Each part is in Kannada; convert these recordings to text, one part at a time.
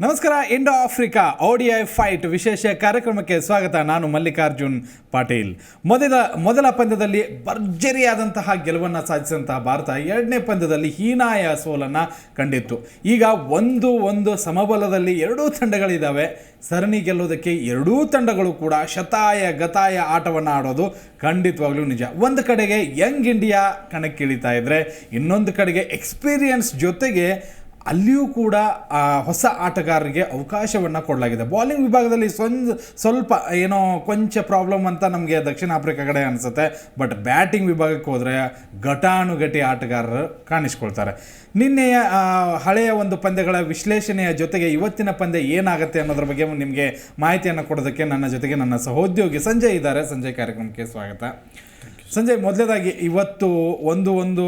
ನಮಸ್ಕಾರ, ಇಂಡೋ ಆಫ್ರಿಕಾ ಓಡಿಐ ಫೈಟ್ ವಿಶೇಷ ಕಾರ್ಯಕ್ರಮಕ್ಕೆ ಸ್ವಾಗತ. ನಾನು ಮಲ್ಲಿಕಾರ್ಜುನ್ ಪಾಟೀಲ್. ಮೊದಲ ಮೊದಲ ಪಂದ್ಯದಲ್ಲಿ ಭರ್ಜರಿಯಾದಂತಹ ಗೆಲುವನ್ನು ಸಾಧಿಸಿದಂತಹ ಭಾರತ ಎರಡನೇ ಪಂದ್ಯದಲ್ಲಿ ಹೀನಾಯ ಸೋಲನ್ನು ಕಂಡಿತ್ತು. ಈಗ ಒಂದು ಒಂದು ಸಮಬಲದಲ್ಲಿ ಎರಡೂ ತಂಡಗಳಿದ್ದಾವೆ ಸರಣಿ ಗೆಲ್ಲೋದಕ್ಕೆ ಎರಡೂ ತಂಡಗಳು ಕೂಡ ಶತಾಯ ಗತಾಯ ಆಟವನ್ನು ಆಡೋದು ಖಂಡಿತವಾಗ್ಲೂ ನಿಜ. ಒಂದು ಕಡೆಗೆ ಯಂಗ್ ಇಂಡಿಯಾ ಕಣಕ್ಕಿಳಿತಾ ಇದ್ದರೆ ಇನ್ನೊಂದು ಕಡೆಗೆ ಎಕ್ಸ್ಪೀರಿಯನ್ಸ್ ಜೊತೆಗೆ ಅಲ್ಲಿಯೂ ಕೂಡ ಹೊಸ ಆಟಗಾರರಿಗೆ ಅವಕಾಶವನ್ನು ಕೊಡಲಾಗಿದೆ. ಬೌಲಿಂಗ್ ವಿಭಾಗದಲ್ಲಿ ಸ್ವಂದ್ ಸ್ವಲ್ಪ, ಏನೋ ಕೊಂಚ ಪ್ರಾಬ್ಲಮ್ ಅಂತ ನಮಗೆ ದಕ್ಷಿಣ ಆಫ್ರಿಕಾ ಕಡೆ ಅನಿಸುತ್ತೆ. ಬಟ್ ಬ್ಯಾಟಿಂಗ್ ವಿಭಾಗಕ್ಕೆ ಹೋದರೆ ಘಟಾನುಘಟಿ ಆಟಗಾರರು ಕಾಣಿಸ್ಕೊಳ್ತಾರೆ. ನಿನ್ನೆಯ ಹಳೆಯ ಒಂದು ಪಂದ್ಯಗಳ ವಿಶ್ಲೇಷಣೆಯ ಜೊತೆಗೆ ಇವತ್ತಿನ ಪಂದ್ಯ ಏನಾಗುತ್ತೆ ಅನ್ನೋದ್ರ ಬಗ್ಗೆ ನಿಮಗೆ ಮಾಹಿತಿಯನ್ನು ಕೊಡೋದಕ್ಕೆ ನನ್ನ ಜೊತೆಗೆ ನನ್ನ ಸಹೋದ್ಯೋಗಿ ಸಂಜಯ್ ಇದ್ದಾರೆ. ಸಂಜಯ್ ಕಾರ್ಯಕ್ರಮಕ್ಕೆ ಸ್ವಾಗತ. ಸಂಜಯ್, ಮೊದಲೇದಾಗಿ ಇವತ್ತು ಒಂದು ಒಂದು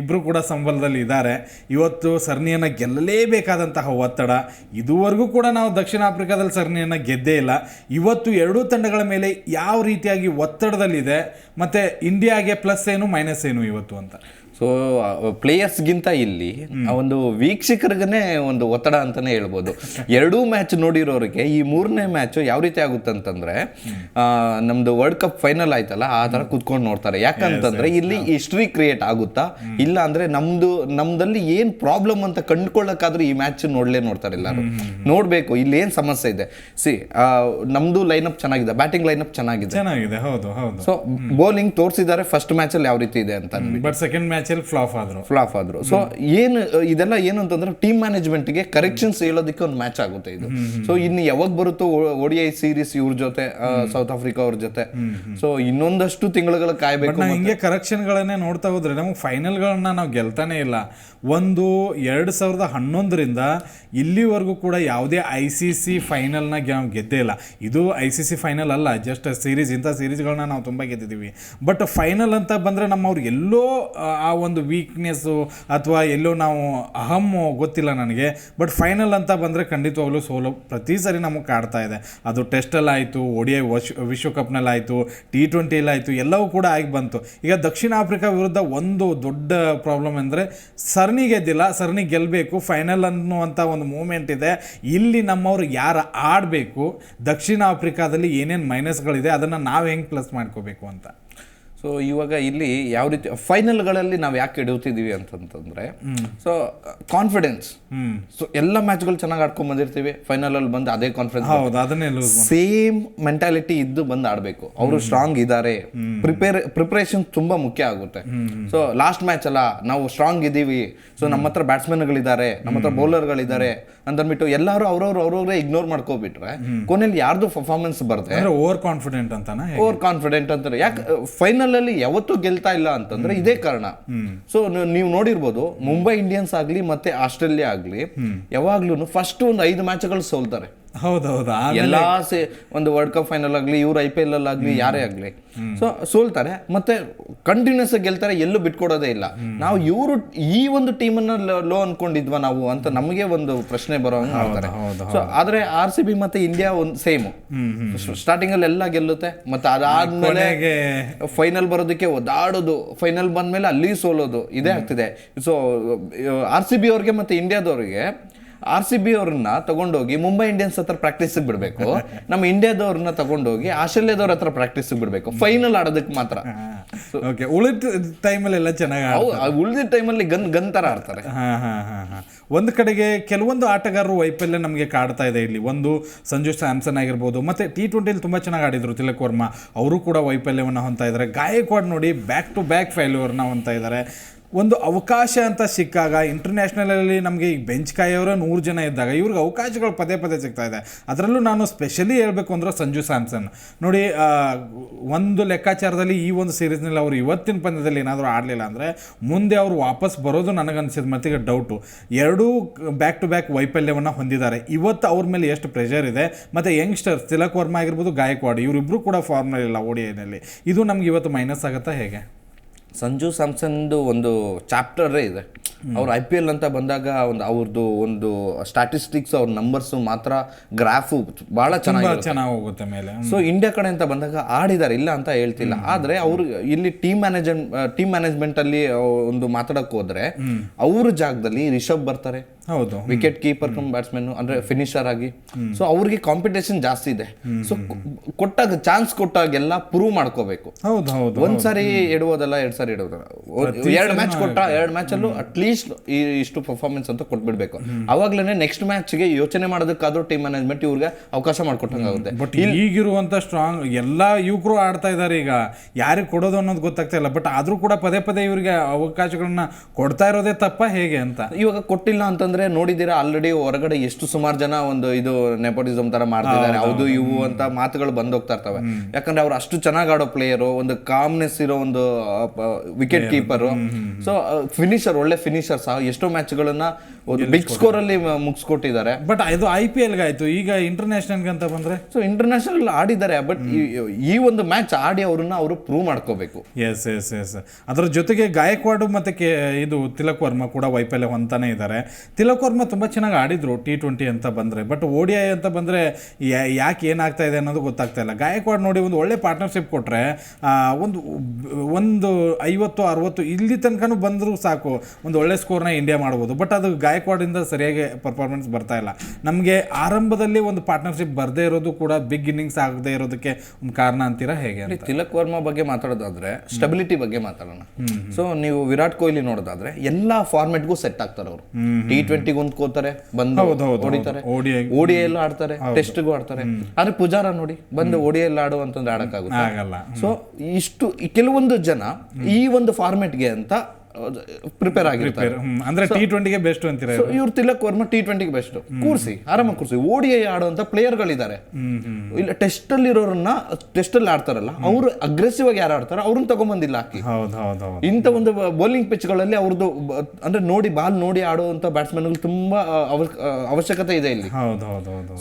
ಇಬ್ಬರು ಕೂಡ ಸಂಬಲದಲ್ಲಿ ಇದ್ದಾರೆ. ಇವತ್ತು ಸರಣಿಯನ್ನು ಗೆಲ್ಲಲೇಬೇಕಾದಂತಹ ಒತ್ತಡ. ಇದುವರೆಗೂ ಕೂಡ ನಾವು ದಕ್ಷಿಣ ಆಫ್ರಿಕಾದಲ್ಲಿ ಸರಣಿಯನ್ನು ಗೆದ್ದೇ ಇಲ್ಲ. ಇವತ್ತು ಎರಡೂ ತಂಡಗಳ ಮೇಲೆ ಯಾವ ರೀತಿಯಾಗಿ ಒತ್ತಡದಲ್ಲಿದೆ, ಮತ್ತು ಇಂಡಿಯಾಗೆ ಪ್ಲಸ್ ಏನು ಮೈನಸ್ ಏನು ಇವತ್ತು ಅಂತ? ಸೊ ಪ್ಲೇಯರ್ಸ್ಗಿಂತ ಇಲ್ಲಿ ಆ ಒಂದು ವೀಕ್ಷಕರಿಗೇ ಒಂದು ಒತ್ತಡ ಅಂತಾನೆ ಹೇಳ್ಬೋದು. ಎರಡೂ ಮ್ಯಾಚ್ ನೋಡಿರೋರಿಗೆ ಈ ಮೂರನೇ ಮ್ಯಾಚ್ ಯಾವ ರೀತಿ ಆಗುತ್ತೆ ಅಂತಂದ್ರೆ ಆ, ನಮ್ದು ವರ್ಲ್ಡ್ ಕಪ್ ಫೈನಲ್ ಆಯ್ತಲ್ಲ ಆ ತರ ಕುತ್ಕೊಂಡು ನೋಡ್ತಾರೆ. ಯಾಕಂತಂದ್ರೆ ಇಲ್ಲಿ ಹಿಸ್ಟ್ರಿ ಕ್ರಿಯೇಟ್ ಆಗುತ್ತಾ? ಇಲ್ಲ ಅಂದ್ರೆ ನಮ್ದು ನಮ್ದಲ್ಲಿ ಏನ್ ಪ್ರಾಬ್ಲಮ್ ಅಂತ ಕಂಡುಕೊಳ್ಳಕ್ಕಾದ್ರೂ ಈ ಮ್ಯಾಚ್ ನೋಡ್ಲೇ ನೋಡ್ತಾರೆ ಎಲ್ಲರೂ. ನೋಡ್ಬೇಕು ಇಲ್ಲಿ ಏನು ಸಮಸ್ಯೆ ಇದೆ? ಸಿ ನಮ್ದು ಅಪ್ ಚೆನ್ನಾಗಿದೆ ಬ್ಯಾಟಿಂಗ್ ಲೈನಪ್ ಚೆನ್ನಾಗಿದೆ. ಚೆನ್ನಾಗಿದೆ ಹೌದು ಹೌದು. ಸೊ ಬೌಲಿಂಗ್ ತೋರಿಸಿದ್ದಾರೆ ಫಸ್ಟ್ ಮ್ಯಾಚಲ್ಲಿ ಯಾವ ರೀತಿ ಇದೆ ಅಂತ ಬಟ್ ಸೆಕೆಂಡ್ ಮ್ಯಾಚಲ್ಲಿ ಫ್ಲಾಪ್ ಆದರು. ಫ್ಲಾಪ್ ಆದ್ರು. ಸೊ ಏನು ಇದೆಲ್ಲ ಏನು ಅಂತಂದ್ರೆ ಟೀಮ್ ಮ್ಯಾನೇಜ್ಮೆಂಟ್ಗೆ ಕರೆಕ್ಷನ್ಸ್ ಹೇಳೋದಕ್ಕೆ ಒಂದು ಮ್ಯಾಚ್ ಆಗುತ್ತೆ ಇದು. ಸೊ ಇನ್ನು ಯಾವಾಗ ಬರುತ್ತೋ ಓಡಿಐ ಸೀರೀಸ್ ಇವ್ರ ಜೊತೆ ಸೌತ್ ಆಫ್ರಿಕಾ ಅವ್ರ ಜೊತೆ. ಸೊ ಇನ್ನೊಂದಷ್ಟು ತಿಂಗಳುಗಳ ಕಾಯ್ಬೇಕು ಹಿಂಗೆ ಕರೆಕ್ಷನ್ಗಳನ್ನೇ ನೋಡ್ತಾ ಹೋದ್ರೆ ನಮಗೆ ಫೈನಲ್ಗಳನ್ನ ನಾವು ಗೆಲ್ತಾನೆ ಇಲ್ಲ. ಒಂದು ಎರಡು ಸಾವಿರದ ಹನ್ನೊಂದರಿಂದ ಇಲ್ಲಿವರೆಗೂ ಕೂಡ ಯಾವುದೇ ಐ ಸಿ ಸಿ ಫೈನಲ್ನ ನಾವು ಗೆದ್ದೇ ಇಲ್ಲ. ಇದು ಐ ಸಿ ಸಿ ಫೈನಲ್ ಅಲ್ಲ ಜಸ್ಟ್ ಸೀರೀಸ್ ಇಂಥ ಸೀರೀಸ್ಗಳನ್ನ ನಾವು ತುಂಬ ಗೆದ್ದಿದ್ದೀವಿ ಬಟ್ ಫೈನಲ್ ಅಂತ ಬಂದರೆ ನಮ್ಮವ್ರು ಎಲ್ಲೋ ಆ ಒಂದು ವೀಕ್ನೆಸ್ಸು ಅಥವಾ ಎಲ್ಲೋ ನಾವು ಅಹಮ್ ಗೊತ್ತಿಲ್ಲ ನನಗೆ. ಬಟ್ ಫೈನಲ್ ಅಂತ ಬಂದರೆ ಖಂಡಿತವಾಗ್ಲೂ ಸೋಲು ಪ್ರತಿ ಸರಿ ನಮಗೆ ಕಾಡ್ತಾ ಇದೆ. ಅದು ಟೆಸ್ಟಲ್ಲಾಯಿತು ಒಡಿಐ ವಿಶ್ವಕಪ್ನಲ್ಲಾಯಿತು ಟಿ ಟ್ವೆಂಟಿಲಾಯಿತು ಎಲ್ಲವೂ ಕೂಡ ಆಗಿ ಬಂತು. ಈಗ ದಕ್ಷಿಣ ಆಫ್ರಿಕಾ ವಿರುದ್ಧ ಒಂದು ದೊಡ್ಡ ಪ್ರಾಬ್ಲಮ್ ಅಂದರೆ ಸರಣಿ ಗೆದ್ದಿಲ್ಲ ಸರಣಿ ಗೆಲ್ಲಬೇಕು ಫೈನಲ್ ಅನ್ನುವಂಥ ಒಂದು ಮೂಮೆಂಟ್ ಇದೆ. ಇಲ್ಲಿ ನಮ್ಮವರು ಯಾರು ಆಡಬೇಕು, ದಕ್ಷಿಣ ಆಫ್ರಿಕಾದಲ್ಲಿ ಏನೇನು ಮೈನಸ್ಗಳಿದೆ ಅದನ್ನು ನಾವು ಹೆಂಗೆ ಪ್ಲಸ್ ಮಾಡ್ಕೋಬೇಕು ಅಂತ. ಸೊ ಇವಾಗ ಇಲ್ಲಿ ಯಾವ ರೀತಿ ಫೈನಲ್ಗಳಲ್ಲಿ ನಾವು ಯಾಕೆ ಇಡುತ್ತಿದ್ದೀವಿ ಅಂತಂತಂದ್ರೆ ಸೊ ಕಾನ್ಫಿಡೆನ್ಸ್ ಸೊ ಎಲ್ಲ ಮ್ಯಾಚ್ಗಳು ಚೆನ್ನಾಗಿ ಆಡ್ಕೊಂಡ್ ಬಂದಿರ್ತೀವಿ. ಫೈನಲ್ ಅಲ್ಲಿ ಬಂದು ಅದೇ ಕಾನ್ಫಿಡೆನ್ಸ್ ಸೇಮ್ ಮೆಂಟಾಲಿಟಿ ಇದ್ದು ಬಂದು ಆಡಬೇಕು. ಅವರು ಸ್ಟ್ರಾಂಗ್ ಇದ್ದಾರೆ ಪ್ರಿಪೇರ್ ಪ್ರಿಪರೇಷನ್ ತುಂಬಾ ಮುಖ್ಯ ಆಗುತ್ತೆ. ಸೊ ಲಾಸ್ಟ್ ಮ್ಯಾಚ್ ಅಲ್ಲ ನಾವು ಸ್ಟ್ರಾಂಗ್ ಇದ್ದೀವಿ. ಸೊ ನಮ್ಮ ಹತ್ರ ಬ್ಯಾಟ್ಸ್ಮನ್ಗಳಿದ್ದಾರೆ ನಮ್ಮ ಹತ್ರ ಬೌಲರ್ಗಳಿದ್ದಾರೆ ಅಂತಂದ್ಬಿಟ್ಟು ಎಲ್ಲರೂ ಅವ್ರವ್ರು ಅವ್ರವ್ರೇ ಇಗ್ನೋರ್ ಮಾಡ್ಕೋಬಿಟ್ರೆ ಕೊನೆಯಲ್ಲಿ ಯಾರ್ದು ಪರ್ಫಾರ್ಮೆನ್ಸ್ ಬರುತ್ತೆ ಓವರ್ ಕಾನ್ಫಿಡೆಂಟ್ ಅಂತಾನೆ ಓವರ್ ಕಾನ್ಫಿಡೆಂಟ್ ಅಂತಾರೆ. ಯಾಕೆ ಫೈನಲ್ ಅಲ್ಲಿ ಯಾವತ್ತೂ ಗೆಲ್ತಾ ಇಲ್ಲ ಅಂತಂದ್ರೆ ಇದೇ ಕಾರಣ. ಸೊ ನೀವು ನೋಡಿರ್ಬೋದು ಮುಂಬೈ ಇಂಡಿಯನ್ಸ್ ಆಗ್ಲಿ ಮತ್ತೆ ಆಸ್ಟ್ರೇಲಿಯಾ ಆಗ್ಲಿ ಯಾವಾಗ್ಲೂ ಫಸ್ಟ್ ಒಂದು ಐದು ಮ್ಯಾಚ್ಗಳು ಸೋಲ್ತಾರೆ. ಹೌದೌದು. ಎಲ್ಲ ಸೇ ಒಂದು ವರ್ಲ್ಡ್ ಕಪ್ ಫೈನಲ್ ಆಗಲಿ ಇವ್ರು ಐ ಪಿ ಎಲ್ ಅಲ್ಲಿ ಆಗಲಿ ಯಾರೇ ಆಗಲಿ. ಸೊ ಸೋಲ್ತಾರೆ. ಮತ್ತೆ ಕಂಟಿನ್ಯೂಸ್ ಗೆಲ್ತಾರೆ ಎಲ್ಲೂ ಬಿಟ್ಕೊಡೋದೇ ಇಲ್ಲ. ನಾವು ಇವರು ಈ ಒಂದು ಟೀಮನ್ನ ಲೋ ಅನ್ಕೊಂಡಿದ್ವಾ ನಾವು ಅಂತ ನಮಗೆ ಒಂದು ಪ್ರಶ್ನೆ ಬರೋ ಹಂಗ್ ಮಾಡ್ತಾರೆ. ಸೊ ಆದ್ರೆ ಆರ್ ಸಿ ಬಿ ಮತ್ತೆ ಇಂಡಿಯಾ ಒಂದು ಸೇಮ್ ಸ್ಟಾರ್ಟಿಂಗ್ ಅಲ್ಲಿ ಎಲ್ಲ ಗೆಲ್ಲುತ್ತೆ. ಮತ್ತೆ ಅದಾದ್ಮೇಲೆ ಫೈನಲ್ ಬರೋದಕ್ಕೆ ಒದಾಡೋದು ಫೈನಲ್ ಬಂದ್ಮೇಲೆ ಅಲ್ಲಿ ಸೋಲೋದು. ಇದೇ ಆಗ್ತಿದೆ. ಸೊ ಆರ್ ಸಿ ಬಿ ಅವ್ರಿಗೆ ಮತ್ತೆ ಇಂಡಿಯಾದವ್ರಿಗೆ ಆರ್ ಸಿ ಬಿ ಅವ್ರನ್ನ ತಗೊಂಡೋಗಿ ಮುಂಬೈ ಇಂಡಿಯನ್ಸ್ ಹತ್ರ ಪ್ರಾಕ್ಟೀಸ್ ಬಿಡಬೇಕು. ನಮ್ಮ ಇಂಡಿಯಾದವ್ರನ್ನ ತಗೊಂಡೋಗಿ ಆಸ್ಟ್ರೇಲಿಯಾದವ್ರ ಹತ್ರ ಪ್ರಾಕ್ಟೀಸ್ ಬಿಡಬೇಕು. ಫೈನಲ್ ಆಡೋದಕ್ಕೆ ಮಾತ್ರ. ಓಕೆ ಉಳಿದ ಟೈಮಲ್ಲಿ ಎಲ್ಲ ಚೆನ್ನಾಗಿ ಉಳಿದ ಟೈಮಲ್ಲಿ ಗನ್ ಗನ್ ಥರ ಆಡ್ತಾರೆ. ಹಾ ಹಾ ಹಾ ಹಾ. ಒಂದು ಕಡೆಗೆ ಕೆಲವೊಂದು ಆಟಗಾರರು ವೈಫಲ್ಯ ನಮಗೆ ಕಾಡ್ತಾ ಇದೆ ಇಲ್ಲಿ. ಒಂದು ಸಂಜು ಸ್ಯಾಮ್ಸನ್ ಆಗಿರ್ಬೋದು ಮತ್ತೆ ಟಿ ಟ್ವೆಂಟಿಲಿ ತುಂಬ ಚೆನ್ನಾಗಿ ಆಡಿದ್ರು ತಿಲಕ್ ವರ್ಮಾ. ಅವರು ಕೂಡ ವೈಫಲ್ಯವನ್ನು ಹೊಂತಾ ಇದ್ದಾರೆ. ಗಾಯಕ್ವಾಡ್ ನೋಡಿ ಬ್ಯಾಕ್ ಟು ಬ್ಯಾಕ್ ಫೇಲ್ಯೂರ್ನ ಹೊಂತಾ ಇದ್ದಾರೆ. ಒಂದು ಅವಕಾಶ ಅಂತ ಸಿಕ್ಕಾಗ ಇಂಟರ್ನ್ಯಾಷನಲಲ್ಲಿ ನಮಗೆ ಈ ಬೆಂಚ್ ಕಾಯೋರ ನೂರು ಜನ ಇದ್ದಾಗ ಇವ್ರಿಗೆ ಅವಕಾಶಗಳು ಪದೇ ಪದೇ ಸಿಗ್ತಾ ಇದೆ. ಅದರಲ್ಲೂ ನಾನು ಸ್ಪೆಷಲಿ ಹೇಳಬೇಕು ಅಂದ್ರೆ ಸಂಜು ಸ್ಯಾಮ್ಸನ್. ನೋಡಿ ಒಂದು ಲೆಕ್ಕಾಚಾರದಲ್ಲಿ ಈ ಒಂದು ಸೀರೀಸ್ನಲ್ಲಿ ಅವರು ಇವತ್ತಿನ ಪಂದ್ಯದಲ್ಲಿ ಏನಾದರೂ ಆಡಲಿಲ್ಲ ಅಂದರೆ ಮುಂದೆ ಅವರು ವಾಪಸ್ ಬರೋದು ನನಗನ್ಸಿದ ಮತ್ತಿಗೆ ಡೌಟು ಎರಡೂ ಬ್ಯಾಕ್ ಟು ಬ್ಯಾಕ್ ವೈಫಲ್ಯವನ್ನು ಹೊಂದಿದ್ದಾರೆ. ಇವತ್ತು ಅವ್ರ ಮೇಲೆ ಎಷ್ಟು ಪ್ರೆಷರ್ ಇದೆ, ಮತ್ತು ಯಂಗ್ಸ್ಟರ್ಸ್ ತಿಲಕ್ ವರ್ಮಾ ಆಗಿರ್ಬೋದು, ಗಾಯಕ್ವಾಡ್ ಇವರಿಬ್ಬರು ಕೂಡ ಫಾರ್ಮ್ನಲ್ಲಿಲ್ಲ ಓಡಿಯಲ್ಲಿ ಇದು ನಮ್ಗೆ ಇವತ್ತು ಮೈನಸ್ ಆಗುತ್ತಾ ಹೇಗೆ? ಸಂಜು ಸ್ಯಾಮ್ಸನ್ದು ಒಂದು ಚಾಪ್ಟರೇ ಇದೆ. ಅವ್ರು ಐ ಪಿ ಎಲ್ ಅಂತ ಬಂದಾಗ ಒಂದು ಅವ್ರದ್ದು ಒಂದು ಸ್ಟಾಟಿಸ್ಟಿಕ್ಸ್ ಅವ್ರ ನಂಬರ್ಸ್ ಮಾತ್ರ ಗ್ರಾಫು ಬಹಳ ಚೆನ್ನಾಗಿ ಚೆನ್ನಾಗಿ ಹೋಗುತ್ತೆ ಮೇಲೆ. ಸೊ ಇಂಡಿಯಾ ಕಡೆ ಅಂತ ಬಂದಾಗ ಆಡಿದ್ದಾರೆ ಇಲ್ಲ ಅಂತ ಹೇಳ್ತಿಲ್ಲ. ಆದ್ರೆ ಅವರು ಇಲ್ಲಿ ಟೀಮ್ ಮ್ಯಾನೇಜ್ಮೆಂಟ್ ಟೀಮ್ ಮ್ಯಾನೇಜ್ಮೆಂಟ್ ಅಲ್ಲಿ ಒಂದು ಮಾತಾಡಕ್ ಹೋದ್ರೆ ಅವ್ರ ಜಾಗದಲ್ಲಿ ರಿಷಬ್ ಬರ್ತಾರೆ. ಹೌದು. ವಿಕೆಟ್ ಕೀಪರ್ ಕಮ್ ಬ್ಯಾಟ್ಸ್ಮನ್ ಅಂದ್ರೆ ಫಿನಿಷರ್ ಆಗಿ. ಸೊ ಅವ್ರಿಗೆ ಕಾಂಪಿಟೇಷನ್ ಜಾಸ್ತಿ ಇದೆ. ಸೊ ಕೊಟ್ಟಾಗ ಚಾನ್ಸ್ ಕೊಟ್ಟಾಗೆಲ್ಲ ಪ್ರೂವ್ ಮಾಡ್ಕೋಬೇಕು. ಹೌದು ಹೌದು ಒಂದ್ ಸಾರಿ ಇಡುವುದಲ್ಲ ಎರಡ್ ಸಾರಿ ಇಡುವುದಲ್ಲ ಎರಡ್ ಮ್ಯಾಚ್ ಕೊಟ್ಟ ಎರಡ್ ಮ್ಯಾಚ್ ಅಲ್ಲೂ ಅಟ್ಲೀಸ್ಟ್ ಇಷ್ಟು ಪರ್ಫಾರ್ಮೆನ್ಸ್ ಅಂತ ಕೊಟ್ಬಿಡ್ಬೇಕು. ಅವಾಗ್ಲೇನೆ ನೆಕ್ಸ್ಟ್ ಮ್ಯಾಚ್ಗೆ ಯೋಚನೆ ಮಾಡೋದಕ್ಕಾದ್ರೂ ಟೀಮ್ ಮ್ಯಾನೇಜ್ಮೆಂಟ್ ಇವ್ರಿಗೆ ಅವಕಾಶ ಮಾಡ್ಕೊಟ್ಟಂಗಾಗುತ್ತೆ ಬಟ್ ಈಗಿರುವಂತ ಸ್ಟ್ರಾಂಗ್ ಎಲ್ಲಾ ಯುವಕರು ಆಡ್ತಾ ಇದ್ದಾರೆ ಈಗ. ಯಾರಿಗೆ ಕೊಡೋದು ಅನ್ನೋದು ಗೊತ್ತಾಗ್ತಾ ಇಲ್ಲ. ಬಟ್ ಆದ್ರೂ ಕೂಡ ಪದೇ ಪದೇ ಇವರಿಗೆ ಅವಕಾಶಗಳನ್ನ ಕೊಡ್ತಾ ಇರೋದೇ ತಪ್ಪ ಹೇಗೆ ಅಂತ? ಇವಾಗ ಕೊಟ್ಟಿಲ್ಲ ಅಂತಂದ್ರೆ ನೋಡಿದೀರಾ ಆಲ್ರೆಡಿ ಹೊರಗಡೆ ಎಷ್ಟು ಸುಮಾರು ಜನ ಒಂದು ಇದು ನೆಪೋಟಿಸಮ್ ತರ ಮಾಡ್ತಿದ್ದಾರೆ. ಹೌದು ಇವು ಅಂತ ಮಾತುಗಳು ಬಂದೋಗ್ತಾ ಇರ್ತವೆ. ಯಾಕಂದ್ರೆ ಅವ್ರು ಅಷ್ಟು ಚೆನ್ನಾಗಿ ಆಡೋ ಪ್ಲೇಯರು ಒಂದು ಕಾಮ್ನೆಸ್ ಇರೋ ಒಂದು ವಿಕೆಟ್ ಕೀಪರ್ ಸೊ ಫಿನಿಶರ್ ಒಳ್ಳೆ ಫಿನಿಶರ್ ಸಹ. ಎಷ್ಟೋ ಮ್ಯಾಚ್ಗಳನ್ನ ಬಿಗ್ ಸ್ಕೋರ್ ಅಲ್ಲಿ ಮುಗಿಸ್ಕೊಟ್ಟಿದ್ದಾರೆ. ಬಟ್ ಇದು ಐ ಪಿ ಎಲ್ಗೆ ಆಯ್ತು. ಈಗ ಇಂಟರ್ನ್ಯಾಷನಲ್ಗೆ ಅಂತ ಬಂದ್ರೆ? ಸೊ ಇಂಟರ್ನ್ಯಾಷನಲ್ ಆಡಿದ್ದಾರೆ. ಬಟ್ ಈ ಒಂದು ಮ್ಯಾಚ್ ಆಡಿ ಅವ್ರನ್ನ ಅವರು ಪ್ರೂವ್ ಮಾಡ್ಕೋಬೇಕು. ಎಸ್ ಎಸ್ ಎಸ್ ಅದರ ಜೊತೆಗೆ ಗಾಯಕ್ವಾಡು ಮತ್ತೆ ಇದು ತಿಲಕ್ ವರ್ಮ ಕೂಡ ವೈಫಲ್ಯ ಹೊಂತಾನೆ ಇದ್ದಾರೆ. ತಿಲಕ್ ವರ್ಮ ತುಂಬ ಚೆನ್ನಾಗಿ ಆಡಿದ್ರು ಟಿ ಟ್ವೆಂಟಿ ಅಂತ ಬಂದರೆ. ಬಟ್ ಓ ಡಿ ಐ ಅಂತ ಬಂದರೆ ಯಾಕೆ ಏನಾಗ್ತಾ ಇದೆ ಅನ್ನೋದು ಗೊತ್ತಾಗ್ತಾ ಇಲ್ಲ. ಗಾಯಕ್ವಾಡ್ ನೋಡಿ ಒಂದು ಒಳ್ಳೆ ಪಾರ್ಟ್ನರ್ಶಿಪ್ ಕೊಟ್ಟರೆ ಒಂದು ಒಂದು ಐವತ್ತು ಅರವತ್ತು ಇಲ್ಲಿ ತನಕನೂ ಬಂದರೂ ಸಾಕು. ಒಂದು ಒಳ್ಳೆ ಸ್ಕೋರ್ನ ಇಂಡಿಯಾ ಮಾಡ್ಬೋದು. ಬಟ್ ಅದು ಗಾಯಕ್ವಾಡಿಂದ ಸರಿಯಾಗಿ ಪರ್ಫಾರ್ಮೆನ್ಸ್ ಬರ್ತಾ ಇಲ್ಲ. ನಮಗೆ ಆರಂಭದಲ್ಲಿ ಒಂದು ಪಾರ್ಟ್ನರ್ಶಿಪ್ ಬರದೇ ಇರೋದು ಕೂಡ ಬಿಗ್ ಇನ್ನಿಂಗ್ಸ್ ಆಗದೆ ಇರೋದಕ್ಕೆ ಒಂದು ಕಾರಣ ಅಂತೀರಾ ಹೇಗೆ ತಿಲಕ್ ವರ್ಮಾ ಬಗ್ಗೆ ಮಾತಾಡೋದಾದ್ರೆ ಸ್ಟೆಬಿಲಿಟಿ ಬಗ್ಗೆ ಮಾತಾಡೋಣ. ಸೊ ನೀವು ವಿರಾಟ್ ಕೊಹ್ಲಿ ನೋಡೋದಾದ್ರೆ ಎಲ್ಲಾ ಫಾರ್ಮೆಟ್ಗೂ ಸೆಟ್ ಆಗ್ತಾರೆ ಅವರು. ಟಿ ಟ್ವೆಂಟಿಗೆ ಹೊಂದ್ಕೋತಾರೆ ಬಂದು ಓಡಿತಾರೆ ಹೊಡಿತಾರೆ. ಓಡಿ ಎಲ್ಲ ಆಡ್ತಾರೆ ಟೆಸ್ಟ್ಗೂ ಆಡ್ತಾರೆ. ಆದ್ರೆ ಪುಜಾರ ನೋಡಿ ಬಂದು ಓಡಿ ಎಲ್ಲ ಆಡು ಅಂತಂದ್ರೆ ಆಡಕ್ಕಾಗುತ್ತೆ. ಸೊ ಇಷ್ಟು ಕೆಲವೊಂದು ಜನ ಈ ಒಂದು ಫಾರ್ಮೆಟ್ಗೆ ಅಂತ ಪ್ರಿಪೇರ್ ಆಗಿರ್ತಾರೆ. ಅಂದ್ರೆ ಟಿ ಟ್ವೆಂಟಿಗೆ ಬೆಸ್ಟ್ ಅಂತೀರಾ ಇವ್ರು ತಿಲಕ್ ವರ್ಮಾ ಟಿ ಟ್ವೆಂಟಿಗೆ ಬೆಸ್ಟ್ ಕೂರ್ಸಿ ಆರಾಮಾಗಿ ಕೂರ್ಸಿ. ಓಡಿ ಆಡುವಂತ ಪ್ಲೇಯರ್ಗಳಿದ್ದಾರೆ ಇಲ್ಲ ಟೆಸ್ಟ್ ಅಲ್ಲಿ ಇರೋರನ್ನ ಟೆಸ್ಟ್ ಅಲ್ಲಿ ಆಡ್ತಾರಲ್ಲ ಅವರು ಅಗ್ರೆಸಿವ್ ಆಗಿ ಯಾರು ಆಡ್ತಾರೋ ಅವ್ರನ್ನ ತಗೊಂಬಂದಿಲ್ಲ ಹಾಕಿ. ಇಂಥ ಒಂದು ಬೌಲಿಂಗ್ ಪಿಚ್ಗಳಲ್ಲಿ ಅವ್ರದ್ದು ಬ- ಅಂದ್ರೆ ನೋಡಿ ಬಾಲ್ ನೋಡಿ ಆಡುವಂತ ಬ್ಯಾಟ್ಸ್ಮನ್ ತುಂಬಾ ಅವಶ್ಯಕತೆ ಇದೆ ಇಲ್ಲಿ.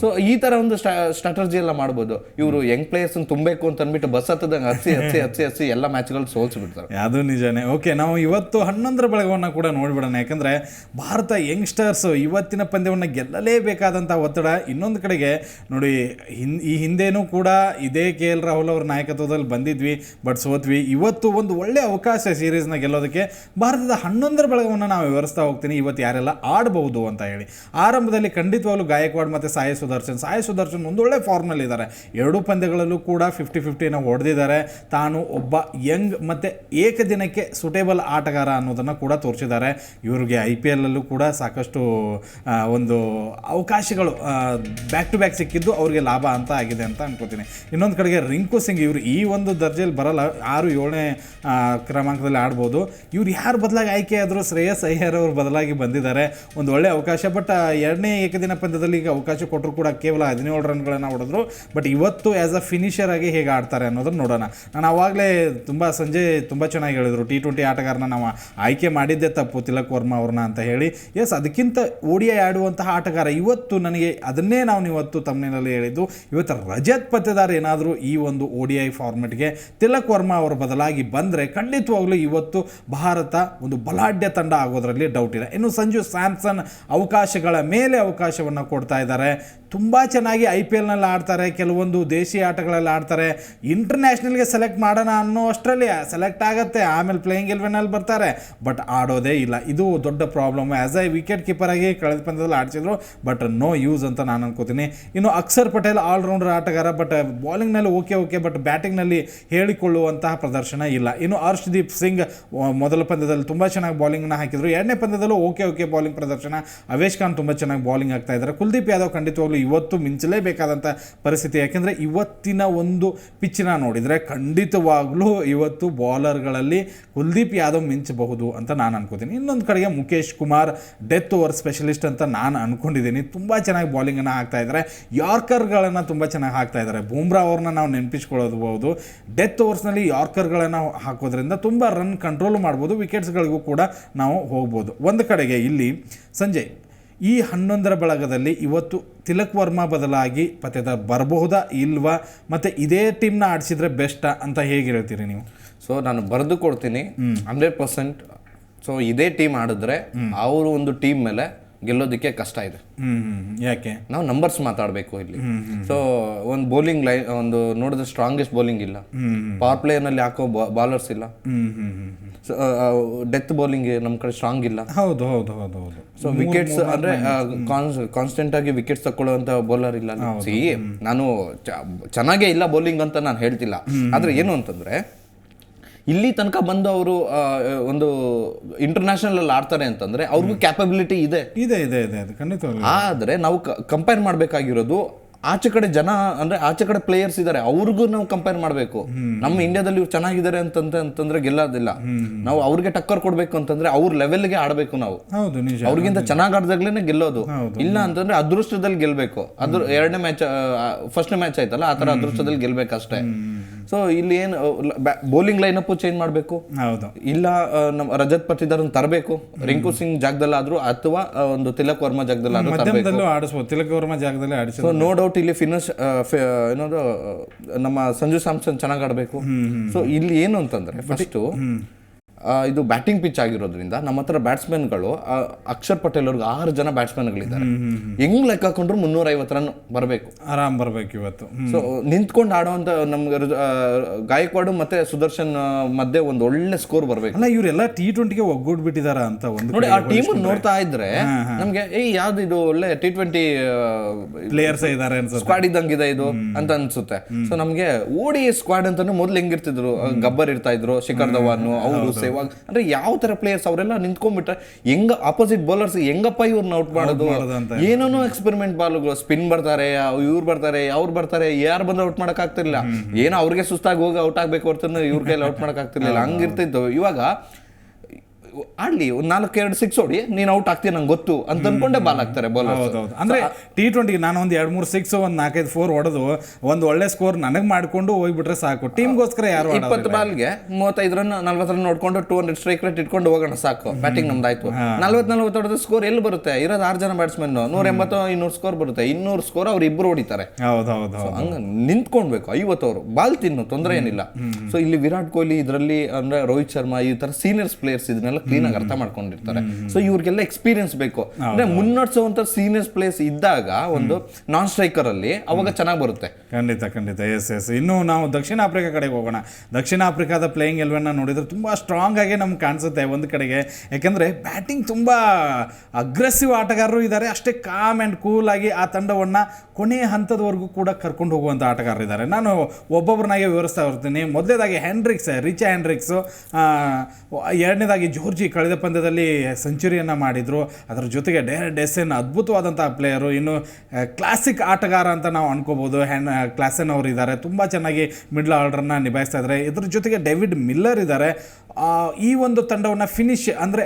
ಸೊ ಈ ತರ ಒಂದು ಸ್ಟ್ರಾಟಜಿ ಎಲ್ಲ ಮಾಡ್ಬೋದು. ಇವರು ಯಂಗ್ ಪ್ಲೇಯರ್ಸ್ ತುಂಬಬೇಕು ಅಂತ ಅಂದ್ಬಿಟ್ಟು ಬಸ್ ಹತ್ತದಂಗೆ ಹಚ್ಚಿ ಹಚ್ಚಿ ಹಚ್ಚಿ ಹಚ್ಚಿ ಎಲ್ಲ ಮ್ಯಾಚ್ಗಳು ಸೋಲ್ಸಿ ಬಿಡ್ತಾರೆ ಅದು ನಿಜಾನೇ. ಓಕೆ ನಾವು ಇವತ್ತು ಹನ್ನೊಂದರ ಬಳಗವನ್ನು ಕೂಡ ನೋಡಿಬಿಡೋಣ. ಯಾಕಂದರೆ ಭಾರತ ಯಂಗ್ಸ್ಟರ್ಸ್ ಇವತ್ತಿನ ಪಂದ್ಯವನ್ನು ಗೆಲ್ಲಲೇಬೇಕಾದಂಥ ಒತ್ತಡ ಇನ್ನೊಂದು ಕಡೆಗೆ ನೋಡಿ, ಹಿನ್, ಈ ಹಿಂದೇನೂ ಕೂಡ ಇದೇ ಕೆ ಎಲ್ ರಾಹುಲ್ ಅವರ ನಾಯಕತ್ವದಲ್ಲಿ ಬಂದಿದ್ವಿ, ಬಟ್ ಸೋತ್ವಿ. ಇವತ್ತು ಒಂದು ಒಳ್ಳೆಯ ಅವಕಾಶ ಸೀರೀಸ್ನ ಗೆಲ್ಲೋದಕ್ಕೆ ಭಾರತದ ಹನ್ನೊಂದರ ಬಳಗವನ್ನು ನಾವು ವಿವರಿಸ್ತಾ ಹೋಗ್ತೀನಿ. ಇವತ್ತು ಯಾರೆಲ್ಲ ಆಡಬಹುದು ಅಂತ ಹೇಳಿ. ಆರಂಭದಲ್ಲಿ ಖಂಡಿತವಾಗ್ಲೂ ಗಾಯಕ್ವಾಡ್ ಮತ್ತು ಸಾಯಿ ಸುದರ್ಶನ್. ಸಾಯಿ ಸುದರ್ಶನ್ ಒಂದೊಳ್ಳೆ ಫಾರ್ಮ್ನಲ್ಲಿ ಇದ್ದಾರೆ. ಎರಡೂ ಪಂದ್ಯಗಳಲ್ಲೂ ಕೂಡ ಫಿಫ್ಟಿ ಫಿಫ್ಟಿನ ಹೊಡೆದಿದ್ದಾರೆ. ತಾನು ಒಬ್ಬ ಯಂಗ್ ಮತ್ತು ಏಕದಿನಕ್ಕೆ ಸುಟೇಬಲ್ ಆಟಗಾರ ಅನ್ನೋದನ್ನು ಕೂಡ ತೋರಿಸಿದ್ದಾರೆ. ಇವ್ರಿಗೆ ಐ ಪಿ ಎಲ್ಲಲ್ಲೂ ಕೂಡ ಸಾಕಷ್ಟು ಒಂದು ಅವಕಾಶಗಳು ಬ್ಯಾಕ್ ಟು ಬ್ಯಾಕ್ ಸಿಕ್ಕಿದ್ದು ಅವ್ರಿಗೆ ಲಾಭ ಅಂತ ಆಗಿದೆ ಅಂತ ಅನ್ಕೋತೀನಿ. ಇನ್ನೊಂದು ಕಡೆಗೆ ರಿಂಕು ಸಿಂಗ್ ಇವರು ಈ ಒಂದು ದರ್ಜೆಯಲ್ಲಿ ಬರಲ್ಲ. ಆರು ಏಳನೇ ಕ್ರಮಾಂಕದಲ್ಲಿ ಆಡ್ಬೋದು. ಇವ್ರು ಯಾರು ಬದಲಾಗಿ ಆಯ್ಕೆ ಆದರೂ ಶ್ರೇಯಸ್ ಅಯ್ಯರ್ ಅವರು ಬದಲಾಗಿ ಬಂದಿದ್ದಾರೆ. ಒಂದು ಒಳ್ಳೆ ಅವಕಾಶ, ಬಟ್ ಎರಡನೇ ಏಕದಿನ ಪಂದ್ಯದಲ್ಲಿ ಈಗ ಅವಕಾಶ ಕೊಟ್ಟರು ಕೂಡ ಕೇವಲ ಹದಿನೇಳು ರನ್ಗಳನ್ನು ಹೊಡೆದ್ರು. ಬಟ್ ಇವತ್ತು ಆ್ಯಸ್ ಅ ಫಿನಿಷರ್ ಆಗಿ ಹೇಗೆ ಆಡ್ತಾರೆ ಅನ್ನೋದನ್ನು ನೋಡೋಣ. ನಾನು ಆವಾಗಲೇ ತುಂಬ ಸಂಜೆ ತುಂಬ ಚೆನ್ನಾಗಿ ಹೇಳಿದರು. ಟಿ ಟ್ವೆಂಟಿ ಆಟಗಾರನ ನಾವು ಆಯ್ಕೆ ಮಾಡಿದ್ದೆ ತಪ್ಪು ತಿಲಕ್ ವರ್ಮಾ ಅವ್ರನ್ನ ಅಂತ ಹೇಳಿ. ಎಸ್ ಅದಕ್ಕಿಂತ ಓಡಿಯ ಆಡುವಂತಹ ಆಟಗಾರ ಇವತ್ತು ನನಗೆ ಅದನ್ನೇ ನಾವು ಇವತ್ತು ತಮ್ಮನಲ್ಲಿ ಹೇಳಿದ್ದು. ಇವತ್ತು ರಜತ್ ಪತ್ತೆದಾರ್ ಏನಾದರೂ ಈ ಒಂದು ಓ ಡಿ ಐ ಫಾರ್ಮೆಟ್ಗೆ ತಿಲಕ್ ವರ್ಮಾ ಅವರ ಬದಲಾಗಿ ಬಂದರೆ ಖಂಡಿತವಾಗಲೂ ಇವತ್ತು ಭಾರತ ಒಂದು ಬಲಾಢ್ಯ ತಂಡ ಆಗೋದ್ರಲ್ಲಿ ಡೌಟ್ ಇಲ್ಲ. ಇನ್ನು ಸಂಜು ಸ್ಯಾಮ್ಸನ್ ಅವಕಾಶಗಳ ಮೇಲೆ ಅವಕಾಶವನ್ನು ಕೊಡ್ತಾ ಇದ್ದಾರೆ. ತುಂಬ ಚೆನ್ನಾಗಿ ಐ ಪಿ ಎಲ್ನಲ್ಲಿ ಆಡ್ತಾರೆ, ಕೆಲವೊಂದು ದೇಶಿ ಆಟಗಳಲ್ಲಿ ಆಡ್ತಾರೆ. ಇಂಟರ್ನ್ಯಾಷನಲ್ಗೆ ಸೆಲೆಕ್ಟ್ ಮಾಡೋಣ ಅನ್ನೋ ಅಷ್ಟರಲ್ಲಿ ಸೆಲೆಕ್ಟ್ ಆಗುತ್ತೆ, ಆಮೇಲೆ ಪ್ಲೇಯಿಂಗ್ ಎಲ್ವೆನಲ್ಲಿ ಬರ್ತಾರೆ. ಬಟ್ ಆಡೋದೇ ಇಲ್ಲ. ಇದು ದೊಡ್ಡ problem as a wicket keeper ಆಗಿ ಕಳೆದ ಪಂದ್ಯದಲ್ಲಿ ಆಡಿಸಿದ್ರು ಬಟ್ ನೋ ಯೂಸ್ ಅಂತ ನಾನು ಅನ್ಕೋತೀನಿ. ಇನ್ನು ಅಕ್ಷರ್ ಪಟೇಲ್ ಆಲ್ರೌಂಡರ್ ಆಟಗಾರ ಬಟ್ ಬಾಲಿಂಗ್ನಲ್ಲಿ ಓಕೆ ಓಕೆ ಬಟ್ ಬ್ಯಾಟಿಂಗ್ನಲ್ಲಿ ಹೇಳಿಕೊಳ್ಳುವಂತಹ ಪ್ರದರ್ಶನ ಇಲ್ಲ. ಇನ್ನು ಹರ್ಷ್ದೀಪ್ ಸಿಂಗ್ ಮೊದಲ ಪಂದ್ಯದಲ್ಲಿ ತುಂಬ ಚೆನ್ನಾಗಿ ಬಾಲಿಂಗ್ನ ಹಾಕಿದ್ರು. ಎರಡನೇ ಪಂದ್ಯದಲ್ಲೂ ಓಕೆ ಓಕೆ ಬಾಲಿಂಗ್ ಪ್ರದರ್ಶನ. ಅವೇಶ್ ಖಾನ್ ತುಂಬ ಚೆನ್ನಾಗಿ ಬಾಲಿಂಗ್ ಆಗ್ತಾ ಇದ್ದಾರೆ. ಕುಲ್ದೀಪ್ ಯಾದವ್ ಖಂಡಿತವಾಗ್ಲೂ ಇವತ್ತು ಮಿಂಚಲೇಬೇಕಾದಂಥ ಪರಿಸ್ಥಿತಿ. ಯಾಕೆಂದರೆ ಇವತ್ತಿನ ಒಂದು ಪಿಚ್ಚಿನ ನೋಡಿದರೆ ಖಂಡಿತವಾಗ್ಲೂ ಇವತ್ತು ಬಾಲರ್ಗಳಲ್ಲಿ ಕುಲ್ದೀಪ್ ಯಾದವ್ ಮಿಂಚಬಹುದು ಅಂತ ನಾನು ಅನ್ಕೋತೀನಿ. ಇನ್ನೊಂದು ಕಡೆಗೆ Mukesh Kumar death over specialist ಅಂತ ನಾನು ಅಂದ್ಕೊಂಡಿದ್ದೀನಿ ತುಂಬ ಚೆನ್ನಾಗಿ ಬಾಲಿಂಗನ್ನು ಹಾಕ್ತಾ ಇದ್ದಾರೆ ಯಾರ್ಕರ್ಗಳನ್ನು ತುಂಬ ಚೆನ್ನಾಗಿ ಹಾಕ್ತಾ ಇದ್ದಾರೆ ಬೂಮ್ರಾ ಅವ್ರನ್ನ ನಾವು ನೆನಪಿಸ್ಕೊಳ್ಳಬಹುದು ಡೆತ್ ಓವರ್ಸ್ನಲ್ಲಿ ಯಾರ್ಕರ್ಗಳನ್ನು ಹಾಕೋದ್ರಿಂದ ತುಂಬ ರನ್ ಕಂಟ್ರೋಲ್ ಮಾಡ್ಬೋದು. ವಿಕೆಟ್ಸ್ಗಳಿಗೂ ಕೂಡ ನಾವು ಹೋಗ್ಬೋದು. ಒಂದು ಕಡೆಗೆ ಇಲ್ಲಿ ಸಂಜಯ್ ಈ ಹನ್ನೊಂದರ ಬಳಗದಲ್ಲಿ ಇವತ್ತು ತಿಲಕ್ ವರ್ಮಾ ಬದಲಾಗಿ ಪತ್ಯದ ಬರಬಹುದಾ ಇಲ್ವಾ? ಮತ್ತು ಇದೇ ಟೀಮ್ನ ಆಡಿಸಿದ್ರೆ ಬೆಸ್ಟಾ ಅಂತ ಹೇಗೆ ಹೇಳ್ತೀರಿ ನೀವು? ಸೊ ನಾನು ಬರೆದು ಕೊಡ್ತೀನಿ ಹಂಡ್ರೆಡ್ ಪರ್ಸೆಂಟ್. ಸೊ ಇದೇ ಟೀಮ್ ಆಡಿದ್ರೆ ಅವರು ಒಂದು ಟೀಮ್ ಮೇಲೆ ಗೆಲ್ಲೋದಕ್ಕೆ ಕಷ್ಟ ಇದೆ. ಯಾಕೆ? ನಾವು ನಂಬರ್ಸ್ ಮಾತಾಡಬೇಕು ಇಲ್ಲಿ. ಸೊ ಒಂದು ಬೌಲಿಂಗ್ ಲೈ ಒಂದು ನೋಡಿದ್ರೆ ಸ್ಟ್ರಾಂಗೆಸ್ಟ್ ಬೌಲಿಂಗ್ ಇಲ್ಲ. ಪವರ್ ಪ್ಲೇನಲ್ಲಿ ಹಾಕೋ ಬಾಲರ್ಸ್ ಇಲ್ಲ. ಡೆತ್ ಬೌಲಿಂಗ್ ನಮ್ಮ ಕಡೆ ಸ್ಟ್ರಾಂಗ್ ಇಲ್ಲ. ಹೌದು ಹೌದು ಹೌದು ಹೌದು. ಸೊ ವಿಕೆಟ್ಸ್ ಅಂದ್ರೆ ಕಾನ್ಸ್ಟೆಂಟ್ ಆಗಿ ವಿಕೆಟ್ಸ್ ತಕೊಳ್ಳುವಂತ ಬೌಲರ್ ಇಲ್ಲ ಸಿ ನಾನು ಚೆನ್ನಾಗೇ ಇಲ್ಲ ಬೌಲಿಂಗ್ ಅಂತ ನಾನು ಹೇಳ್ತಿಲ್ಲ. ಆದ್ರೆ ಏನು ಅಂತಂದ್ರೆ ಇಲ್ಲಿ ತನಕ ಬಂದು ಅವರು ಒಂದು ಇಂಟರ್ನ್ಯಾಷನಲ್ ಅಲ್ಲಿ ಆಡ್ತಾರೆ ಅಂತಂದ್ರೆ ಅವ್ರಿಗೂ ಕ್ಯಾಪಬಿಲಿಟಿ ಇದೆ. ಇದೆ ಇದೆ ಇದೆ ಖಂಡಿತವಾಗ್ಲೂ. ಆದ್ರೆ ನಾವು ಕಂಪೇರ್ ಮಾಡಬೇಕಾಗಿರೋದು ಆಚೆ ಕಡೆ ಜನ ಅಂದ್ರೆ ಆಚೆ ಕಡೆ ಪ್ಲೇಯರ್ಸ್ ಇದಾರೆ ಅವ್ರಿಗೂ ನಾವು ಕಂಪೇರ್ ಮಾಡಬೇಕು. ನಮ್ಮ ಇಂಡಿಯಾದಲ್ಲಿ ಇವ್ರು ಚೆನ್ನಾಗಿದ್ದಾರೆ ಅಂತಂದ್ರೆ ಅಂತಂದ್ರೆ ಗೆಲ್ಲೋದಿಲ್ಲ. ನಾವು ಅವ್ರಿಗೆ ಟಕ್ಕರ್ ಕೊಡ್ಬೇಕು ಅಂತಂದ್ರೆ ಅವ್ರ ಲೆವೆಲ್ಗೆ ಆಡಬೇಕು ನಾವು. ಅವ್ರಿಗಿಂತ ಚೆನ್ನಾಗಿ ಆಡ್ದಾಗ್ಲೇನೆ ಗೆಲ್ಲೋದು. ಇಲ್ಲ ಅಂತಂದ್ರೆ ಅದೃಷ್ಟದಲ್ಲಿ ಗೆಲ್ಬೇಕು. ಅದ್ರ ಎರಡನೇ ಮ್ಯಾಚ್ ಫಸ್ಟ್ ಮ್ಯಾಚ್ ಆಯ್ತಲ್ಲ ಆ ತರ ಅದೃಷ್ಟದಲ್ಲಿ ಗೆಲ್ಬೇಕಷ್ಟೇ. ಸೊ ಇಲ್ಲಿ ಏನು ಬೌಲಿಂಗ್ ಲೈನ್ ಅಪ್ ಚೇಂಜ್ ಮಾಡಬೇಕು? ಹೌದು. ಇಲ್ಲ ನಮ್ಮ ರಜತ್ ಪತಿದಾರನ್ ತರಬೇಕು? ರಿಂಕು ಸಿಂಗ್ ಜಾಗದಲ್ಲಾದ್ರೂ ಅಥವಾ ಒಂದು ತಿಲಕ್ ವರ್ಮಾ ಜಾಗದಲ್ಲಿ ಆಡಿಸ್ಬೋದು. ತಿಲಕ್ ವರ್ಮಾ ಜಾಗದಲ್ಲಿ ಆಡಿಸ್ಬೋದು ಸೊ ನೋ ಡೌಟ್ ಇಲ್ಲಿ ಫಿನಿಶ್ ಏನಾದ್ರು ನಮ್ಮ ಸಂಜು ಸ್ಯಾಮ್ಸನ್ ಚೆನ್ನಾಗಿ ಆಡಬೇಕು. ಸೊ ಇಲ್ಲಿ ಏನು ಅಂತಂದ್ರೆ ಫಸ್ಟು ಇದು ಬ್ಯಾಟಿಂಗ್ ಪಿಚ್ ಆಗಿರೋದ್ರಿಂದ ನಮ್ಮ ಹತ್ರ ಬ್ಯಾಟ್ಸ್ಮನ್ಗಳು ಅಕ್ಷರ್ ಪಟೇಲ್ ಅವ್ರಿಗೆ ಆರು ಜನ ಬ್ಯಾಟ್ಸ್ಮನ್ಗಳಿದ್ದಾರೆ ಹೆಂಗ್ ಲೆಕ್ಕ ಹಾಕೊಂಡ್ರು ಮುನ್ನೂರ ಐವತ್ತು ರನ್ ಬರಬೇಕು. ಆರಾಮ್ ಬರಬೇಕು ಇವತ್ತು. ಸೊ ನಿಂತ್ಕೊಂಡು ಆಡುವಂತ ನಮ್ಗೆ ಗಾಯಕ್ವಾಡ್ ಮತ್ತೆ ಸುದರ್ಶನ್ ಮಧ್ಯೆ ಒಂದು ಒಳ್ಳೆ ಸ್ಕೋರ್ ಬರಬೇಕು. ಅಲ್ಲ ಇವರೆಲ್ಲ ಟಿ ಟ್ವೆಂಟಿಗೆ ಒಗ್ಗೂಡ್ಬಿಟ್ಟಿದಾರ ಅಂತ ಒಂದು ನೋಡಿ ಆ ಟೀಮ್ ನೋಡ್ತಾ ಇದ್ರೆ ನಮ್ಗೆ ಏ ಯಾವ್ದು ಇದು ಒಳ್ಳೆ ಟಿ ಟ್ವೆಂಟಿ ಪ್ಲೇಯರ್ಸ್ ಇದಾರೆ ಸ್ಕ್ವಾಡ್ ಇದ್ದಂಗಿದೆ ಇದು ಅಂತ ಅನ್ಸುತ್ತೆ. ಸೊ ನಮ್ಗೆ ಓಡಿ ಸ್ಕ್ವಾಡ್ ಅಂತಾನು ಮೊದ್ಲು ಹೆಂಗಿರ್ತಿದ್ರು? ಗಬ್ಬರ್ ಇರ್ತಾ ಇದ್ರು ಶಿಖರ್ ಧವನ್ ಅವರು ಸೇವಾಗ್ ಅಂದ್ರೆ ಯಾವ ತರ ಪ್ಲೇಯರ್ಸ್ ಅವರೆಲ್ಲ ನಿಂತ್ಕೊಂಡ್ಬಿಟ್ರೆ ಹೆಂಗ ಆಪೋಸಿಟ್ ಬೌಲರ್ಸ್ ಹೆಂಗಪ್ಪ ಇವ್ರನ್ನ ಔಟ್ ಮಾಡೋದು. ಏನೇನೋ ಎಕ್ಸ್ಪೆರಿಮೆಂಟ್ ಬಾಲ್ಗಳು. ಸ್ಪಿನ್ ಬರ್ತಾರೆ ಇವ್ರು ಬರ್ತಾರೆ ಅವ್ರು ಬರ್ತಾರೆ ಯಾರು ಬಂದ್ರೆ ಔಟ್ ಮಾಡಕ್ ಆಗ್ತಿರ್ಲಿಲ್ಲ. ಏನೋ ಅವ್ರಿಗೆ ಸುಸ್ತಾಗಿ ಹೋಗಿ ಔಟ್ ಆಗ್ಬೇಕು ಅಂತ ಇವ್ರ ಕೈಲಿ ಔಟ್ ಮಾಡಕ್ ಆಗ್ತಿರ್ಲಿಲ್ಲ. ಹಂಗಿರ್ತಿತ್ತು. ಇವಾಗ ಆಡ್ಲಿ ಒಂದ್ ನಾಲ್ಕು ಎರಡು ಸಿಕ್ಸ್ ಹೊಡಿ ನೀನ್ ಔಟ್ ಆಗ್ತೀಯ ನಂಗೆ ಗೊತ್ತು ಅಂತ ಅನ್ಕೊಂಡೆ ಬಾಲ್ ಹಾಕ್ತಾರೆ ಬೌಲರ್ ಹೌದು ಅಂದ್ರೆ ಟಿ ಟ್ವೆಂಟಿಗೆ ನಾನು ಒಂದು ಎರಡು ಮೂರು ಸಿಕ್ಸ್ ಒಂದು ನಾಲ್ಕೈದು ಫೋರ್ ಹೊಡೆದು ಒಂದು ಒಳ್ಳೆ ಸ್ಕೋರ್ ನನಗೆ ಮಾಡ್ಕೊಂಡು ಹೋಗ್ಬಿಟ್ರೆ ಸಾಕು. ಟೀಮ್ಗೋಸ್ಕರ ಯಾರು. ಇಪ್ಪತ್ತು ಬಾಲ್ಗೆ ಮೂವತ್ತೈದು ರನ್ ನಲ್ವತ್ತು ರನ್ ನೋಡ್ಕೊಂಡು ಟೂ ಹಂಡ್ರೆಡ್ ಸ್ಟ್ರೈಕ್ ರೇಟ್ ಇಟ್ಕೊಂಡು ಹೋಗೋಣ ಸಾಕು. ಬ್ಯಾಟಿಂಗ್ ನಮ್ದಾಯ್ತು. ನಲ್ವತ್ ನಲ್ವತ್ತು ಹೊಡೆದ ಸ್ಕೋರ್ ಎಲ್ಲಿ ಬರುತ್ತೆ? ಇರೋದು ಆರು ಜನ ಬ್ಯಾಟ್ಸ್ಮನ್ ನೂರ ಎಂಬತ್ತು ಇನ್ನೂರು ಸ್ಕೋರ್ ಬರುತ್ತೆ. ಇನ್ನೂರು ಸ್ಕೋರ್ ಅವ್ರು ಇಬ್ಬರು ಹೊಡಿತಾರೆ. ಹೌದು ಹೌದು ಹೌದು. ಹಂಗ ನಿಂತ್ಕೊಂಡ್ಬೇಕು ಐವತ್ತು ಅವರು. ಬಾಲ್ ತಿನ್ನು ತೊಂದರೆ ಏನಿಲ್ಲ. ಸೊ ಇಲ್ಲಿ ವಿರಾಟ್ ಕೊಹ್ಲಿ ಇದರಲ್ಲಿ ಅಂದ್ರೆ ರೋಹಿತ್ ಶರ್ಮಾ ಈ ತರ ಸೀನಿಯರ್ಸ್ ಪ್ಲೇಯರ್ಸ್ ಇದನ್ನೆಲ್ಲ ಕ್ಲೀನ್ ಆಗಿ ಅರ್ಥ ಮಾಡ್ಕೊಂಡಿರ್ತಾರೆ. ಸೊ ಇವ್ರಿಗೆಲ್ಲ ಎಕ್ಸ್ಪೀರಿಯನ್ಸ್ ಬೇಕು. ಅಂದ್ರೆ ಮುನ್ನಡ್ಸುವಂತ ಸೀನಿಯರ್ಸ್ ಪ್ಲೇಸ್ ಇದ್ದಾಗ ಒಂದು ನಾನ್ ಸ್ಟ್ರೈಕರ್ ಅಲ್ಲಿ ಅವಾಗ ಚೆನ್ನಾಗಿ ಬರುತ್ತೆ. ಖಂಡಿತ ಖಂಡಿತ. ಎಸ್ ಎಸ್ ಇನ್ನು ನಾವು ದಕ್ಷಿಣ ಆಫ್ರಿಕಾ ಕಡೆಗೆ ಹೋಗೋಣ. ದಕ್ಷಿಣ ಆಫ್ರಿಕಾದ ಪ್ಲೇಯಿಂಗ್ ಎಲ್ವನ್ನ ನೋಡಿದ್ರೆ ತುಂಬಾ ಸ್ಟ್ರಾಂಗ್ ಆಗಿ ನಮ್ಗೆ ಕಾಣಿಸುತ್ತೆ ಒಂದು ಕಡೆಗೆ. ಯಾಕಂದ್ರೆ ಬ್ಯಾಟಿಂಗ್ ತುಂಬಾ ಅಗ್ರೆಸಿವ್ ಆಟಗಾರರು ಇದ್ದಾರೆ ಅಷ್ಟೇ ಕಾಮ್ ಅಂಡ್ ಕೂಲ್ ಆಗಿ ಆ ತಂಡವನ್ನ ಕೊನೆಯ ಹಂತದವರೆಗೂ ಕೂಡ ಕರ್ಕೊಂಡು ಹೋಗುವಂಥ ಆಟಗಾರರು ಇದ್ದಾರೆ ನಾನು ಒಬ್ಬೊಬ್ಬರನ್ನಾಗೆ ವಿವರಿಸ್ತಾ ಇರ್ತೀನಿ. ಮೊದಲೇದಾಗಿ ಹ್ಯಾಂಡ್ರಿಕ್ಸ್ ರಿಚಾ ಹ್ಯಾಂಡ್ರಿಕ್ಸು ಎರಡನೇದಾಗಿ ಜೋರ್ಜಿ ಕಳೆದ ಪಂದ್ಯದಲ್ಲಿ ಸೆಂಚುರಿಯನ್ನು ಮಾಡಿದರು. ಅದರ ಜೊತೆಗೆ ಡೇರ್ ಡೆಸೆನ್ ಅದ್ಭುತವಾದಂಥ ಪ್ಲೇಯರು ಇನ್ನು ಕ್ಲಾಸಿಕ್ ಆಟಗಾರ ಅಂತ ನಾವು ಅನ್ಕೋಬೋದು. ಹ್ಯಾಂಡ್ ಕ್ಲಾಸೆನ್ ಅವರು ಇದ್ದಾರೆ ತುಂಬ ಚೆನ್ನಾಗಿ ಮಿಡ್ಲ್ ಆರ್ಡರ್ನ ನಿಭಾಯಿಸ್ತಾ ಇದ್ದಾರೆ ಇದ್ರ ಜೊತೆಗೆ ಡೇವಿಡ್ ಮಿಲ್ಲರ್ ಇದ್ದಾರೆ. ಈ ಒಂದು ತಂಡವನ್ನು ಫಿನಿಶ್ ಅಂದರೆ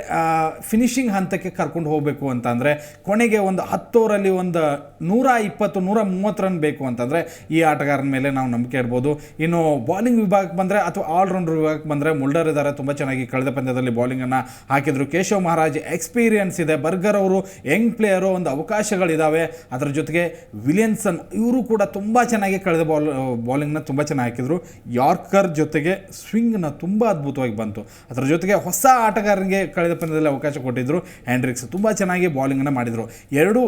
ಫಿನಿಶಿಂಗ್ ಹಂತಕ್ಕೆ ಕರ್ಕೊಂಡು ಹೋಗಬೇಕು ಅಂತಂದರೆ, ಕೊನೆಗೆ ಒಂದು ಹತ್ತು ಓವರಲ್ಲಿ ಒಂದು ನೂರ ಇಪ್ಪತ್ತು, ನೂರ ಮೂವತ್ತು ರನ್ ಬೇಕು ಅಂತಂದರೆ, ಈ ಆಟಗಾರನ ಮೇಲೆ ನಾವು ನಂಬಿಕೆ ಇಡ್ಬೋದು. ಇನ್ನು ಬಾಲಿಂಗ್ ವಿಭಾಗಕ್ಕೆ ಬಂದರೆ, ಅಥವಾ ಆಲ್ರೌಂಡರ್ ವಿಭಾಗಕ್ಕೆ ಬಂದರೆ ಮುಲ್ಡರ್ ಇದ್ದಾರೆ ತುಂಬ ಚೆನ್ನಾಗಿ ಕಳೆದ ಪಂದ್ಯದಲ್ಲಿ ಬಾಲಿಂಗನ್ನು ಹಾಕಿದರು. ಕೇಶವ್ ಮಹಾರಾಜ್ ಎಕ್ಸ್ಪೀರಿಯನ್ಸ್ ಇದೆ. ಬರ್ಗರ್ ಅವರು ಯಂಗ್ ಪ್ಲೇಯರು ಒಂದು ಅವಕಾಶಗಳಿದ್ದಾವೆ ಅದರ ಜೊತೆಗೆ ವಿಲಿಯನ್ಸನ್ ಇವರು ಕೂಡ ತುಂಬ ಚೆನ್ನಾಗಿ ಕಳೆದ ಬಾಲ್ ಬೌಲಿಂಗ್ನ ತುಂಬ ಚೆನ್ನಾಗಿ ಹಾಕಿದರು. ಯಾರ್ಕರ್ ಜೊತೆಗೆ ಸ್ವಿಂಗ್ನ ತುಂಬ ಅದ್ಭುತವಾಗಿ ಬಂತು. ಅದರ ಜೊತೆಗೆ ಹೊಸ ಆಟಗಾರರಿಗೆ ಕಳೆದ ಪಂದ್ಯದಲ್ಲಿ ಅವಕಾಶ ಕೊಟ್ಟಿದ್ದರು ಹ್ಯಾಂಡ್ರಿಕ್ಸ್ ತುಂಬ ಚೆನ್ನಾಗಿ ಬಾಲಿಂಗನ್ನು ಮಾಡಿದರು. ಎರಡು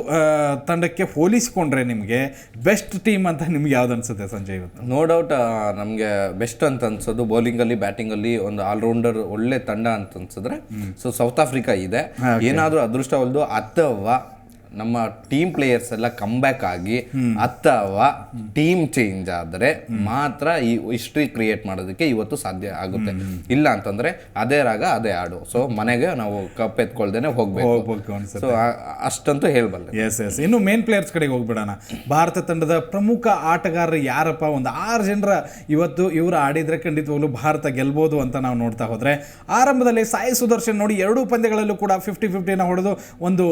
ತಂಡಕ್ಕೆ ಹೋಲಿಸಿಕೊಂಡ್ರೆ ನಿಮಗೆ ಬೆಸ್ಟ್ ಟೀಮ್ ಅಂತ ನಿಮ್ಗೆ ಯಾವ್ದು ಅನ್ಸುತ್ತೆ ಸಂಜಯ್ ಇವತ್ತು? ನೋ ಡೌಟ್ ನಮಗೆ ಬೆಸ್ಟ್ ಅಂತ ಅನ್ಸೋದು ಬೌಲಿಂಗ್ ಅಲ್ಲಿ ಬ್ಯಾಟಿಂಗ್ ಅಲ್ಲಿ ಒಂದು ಆಲ್ರೌಂಡರ್ ಒಳ್ಳೆ ತಂಡ ಅಂತ ಅನ್ಸಿದ್ರೆ ಸೊ ಸೌತ್ ಆಫ್ರಿಕಾ ಇದೆ. ಏನಾದರೂ ಅದೃಷ್ಟವಲ್ದು ಅಥವಾ ನಮ್ಮ ಟೀಮ್ ಪ್ಲೇಯರ್ಸ್ ಎಲ್ಲ ಬ್ಯಾಕ್ ಆಗಿ ಅಥವಾ ಟೀಮ್ ಚೇಂಜ್ ಆದ್ರೆ ಮಾತ್ರ ಈ ಹಿಸ್ಟ್ರಿ ಕ್ರಿಯೇಟ್ ಮಾಡೋದಕ್ಕೆ ಇವತ್ತು ಸಾಧ್ಯ ಆಗುತ್ತೆ. ಇಲ್ಲ ಅಂತಂದ್ರೆ ಅದೇ ರಾಗ ಅದೇ ಆಡು ಸೊ ಮನೆಗೆ ನಾವು ಕಪ್ ಎತ್ಕೊಳ್ದೇನೆ ಹೋಗ್ಬೇಕು. ಸೊ ಅಷ್ಟಂತೂ ಹೇಳ್ಬಲ್ಲ. ಎಸ್ ಎಸ್ ಇನ್ನು ಮೇನ್ ಪ್ಲೇಯರ್ಸ್ ಕಡೆಗೆ ಹೋಗ್ಬಿಡೋಣ. ಭಾರತ ತಂಡದ ಪ್ರಮುಖ ಆಟಗಾರರು ಯಾರಪ್ಪ? ಒಂದು ಆರು ಜನರ ಇವತ್ತು ಇವರು ಆಡಿದ್ರೆ ಖಂಡಿತವಾಗ್ಲೂ ಭಾರತ ಗೆಲ್ಬೋದು ಅಂತ ನಾವು ನೋಡ್ತಾ ಹೋದ್ರೆ ಆರಂಭದಲ್ಲಿ ಸಾಯಿ ಸುದರ್ಶನ್ ನೋಡಿ ಎರಡೂ ಪಂದ್ಯಗಳಲ್ಲೂ ಕೂಡ ಫಿಫ್ಟಿ ಫಿಫ್ಟಿನ ಹೊಡೆದು ಒಂದು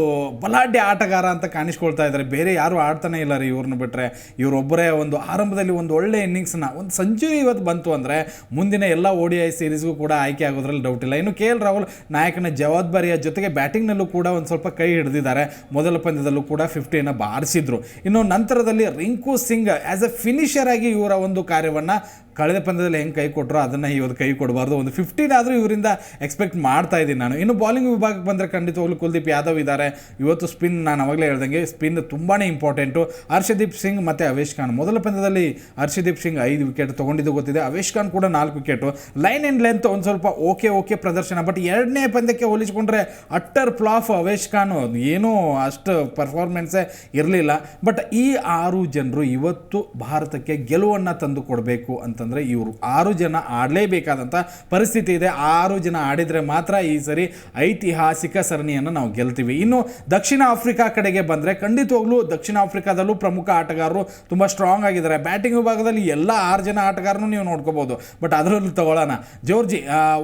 ಬಲಾಢ್ಯ ಆಟಗಾರ ಅಂತ ಕಾಣಿಸ್ಕೊಳ್ತಾ ಇದ್ದಾರೆ. ಬೇರೆ ಯಾರೂ ಆಡ್ತಾನೆ ಇಲ್ಲ ರೀ ಇವ್ರನ್ನ ಬಿಟ್ಟರೆ ಇವರೊಬ್ಬರೇ ಒಂದು ಆರಂಭದಲ್ಲಿ ಒಂದು ಒಳ್ಳೆ ಇನ್ನಿಂಗ್ಸ್ನ ಒಂದು ಸೆಂಚುರಿ ಇವತ್ತು ಬಂತು ಅಂದರೆ ಮುಂದಿನ ಎಲ್ಲ ಓ ಡಿ ಐ ಸೀರೀಸ್ಗೂ ಕೂಡ ಆಯ್ಕೆ ಆಗೋದ್ರಲ್ಲಿ ಡೌಟ್ ಇಲ್ಲ. ಇನ್ನು ಕೆ ಎಲ್ ರಾಹುಲ್ ನಾಯಕನ ಜವಾಬ್ದಾರಿಯ ಜೊತೆಗೆ ಬ್ಯಾಟಿಂಗ್ನಲ್ಲೂ ಕೂಡ ಒಂದು ಸ್ವಲ್ಪ ಕೈ ಹಿಡಿದಿದ್ದಾರೆ. ಮೊದಲ ಪಂದ್ಯದಲ್ಲೂ ಕೂಡ ಫಿಫ್ಟಿಯನ್ನು ಬಾರಿಸಿದ್ರು. ಇನ್ನು ನಂತರದಲ್ಲಿ Rinku Singh as a finisher ಆಗಿ ಇವರ ಒಂದು ಕಾರ್ಯವನ್ನು ಕಳೆದ ಪಂದ್ಯದಲ್ಲಿ ಹೆಂಗೆ ಕೈ ಕೊಟ್ಟರೋ ಅದನ್ನು ಇವತ್ತು ಕೈ ಕೊಡಬಾರ್ದು. ಒಂದು ಫಿಫ್ಟೀನ್ ಆದರೂ ಇವರಿಂದ ಎಕ್ಸ್ಪೆಕ್ಟ್ ಮಾಡ್ತಾ ಇದ್ದೀನಿ ನಾನು. ಇನ್ನು ಬಾಲಿಂಗ್ ವಿಭಾಗಕ್ಕೆ ಬಂದರೆ ಖಂಡಿತವಾಗ್ಲೂ ಕುಲ್ದೀಪ್ ಯಾದವ್ ಇದ್ದಾರೆ ಇವತ್ತು ಸ್ಪಿನ್ ನಾನು ಅವಾಗಲೇ ಹೇಳ್ದಂಗೆ ಸ್ಪಿನ್ ತುಂಬಾ ಇಂಪಾರ್ಟೆಂಟು ಹರ್ಷದೀಪ್ ಸಿಂಗ್ ಮತ್ತು ಅವೇಶ್ ಖಾನ್. ಮೊದಲ ಪಂದ್ಯದಲ್ಲಿ ಹರ್ಷದೀಪ್ ಸಿಂಗ್ ಐದು ವಿಕೆಟ್ ತೊಗೊಂಡಿದ್ದು ಗೊತ್ತಿದೆ. ಅವೇಶ್ ಖಾನ್ ಕೂಡ ನಾಲ್ಕು ವಿಕೆಟು ಲೈನ್ ಆ್ಯಂಡ್ ಲೆಂತ್ ಒಂದು ಸ್ವಲ್ಪ ಓಕೆ ಓಕೆ ಪ್ರದರ್ಶನ. ಬಟ್ ಎರಡನೇ ಪಂದ್ಯಕ್ಕೆ ಹೋಲಿಸ್ಕೊಂಡ್ರೆ ಅಟ್ಟರ್ ಫ್ಲಾಫ್ ಅವೇಶ್ ಖಾನ್. ಏನೂ ಅಷ್ಟು ಪರ್ಫಾರ್ಮೆನ್ಸೇ ಇರಲಿಲ್ಲ. ಬಟ್ ಈ ಆರು ಜನರು ಇವತ್ತು ಭಾರತಕ್ಕೆ ಗೆಲುವನ್ನು ತಂದು ಕೊಡಬೇಕು ಅಂತಂದರೆ ಇವರು ಆರು ಜನ ಆಡಲೇಬೇಕಾದಂಥ ಪರಿಸ್ಥಿತಿ ಇದೆ. ಆರು ಜನ ಆಡಿದರೆ ಮಾತ್ರ ಈ ಸರಿ ಐತಿಹಾಸಿಕ ಸರಣಿಯನ್ನು ನಾವು ಗೆಲ್ತೀವಿ. ಇನ್ನು ದಕ್ಷಿಣ ಆಫ್ರಿಕಾ ಕಡೆಗೆ ಬಂದರೆ ಖಂಡಿತವಾಗ್ಲೂ ದಕ್ಷಿಣ ಆಫ್ರಿಕಾದಲ್ಲೂ ಪ್ರಮುಖ ಆಟಗಾರರು ತುಂಬ ಸ್ಟ್ರಾಂಗ್ ಆಗಿದ್ದಾರೆ. ಬ್ಯಾಟಿಂಗ್ ವಿಭಾಗದಲ್ಲಿ ಎಲ್ಲ ಆರು ಜನ ಆಟಗಾರನು ನೀವು ನೋಡ್ಕೋಬೋದು. ಬಟ್ ಅದರಲ್ಲೂ ತಗೊಳ್ಳೋಣ. ಜೋರ್ಜಿ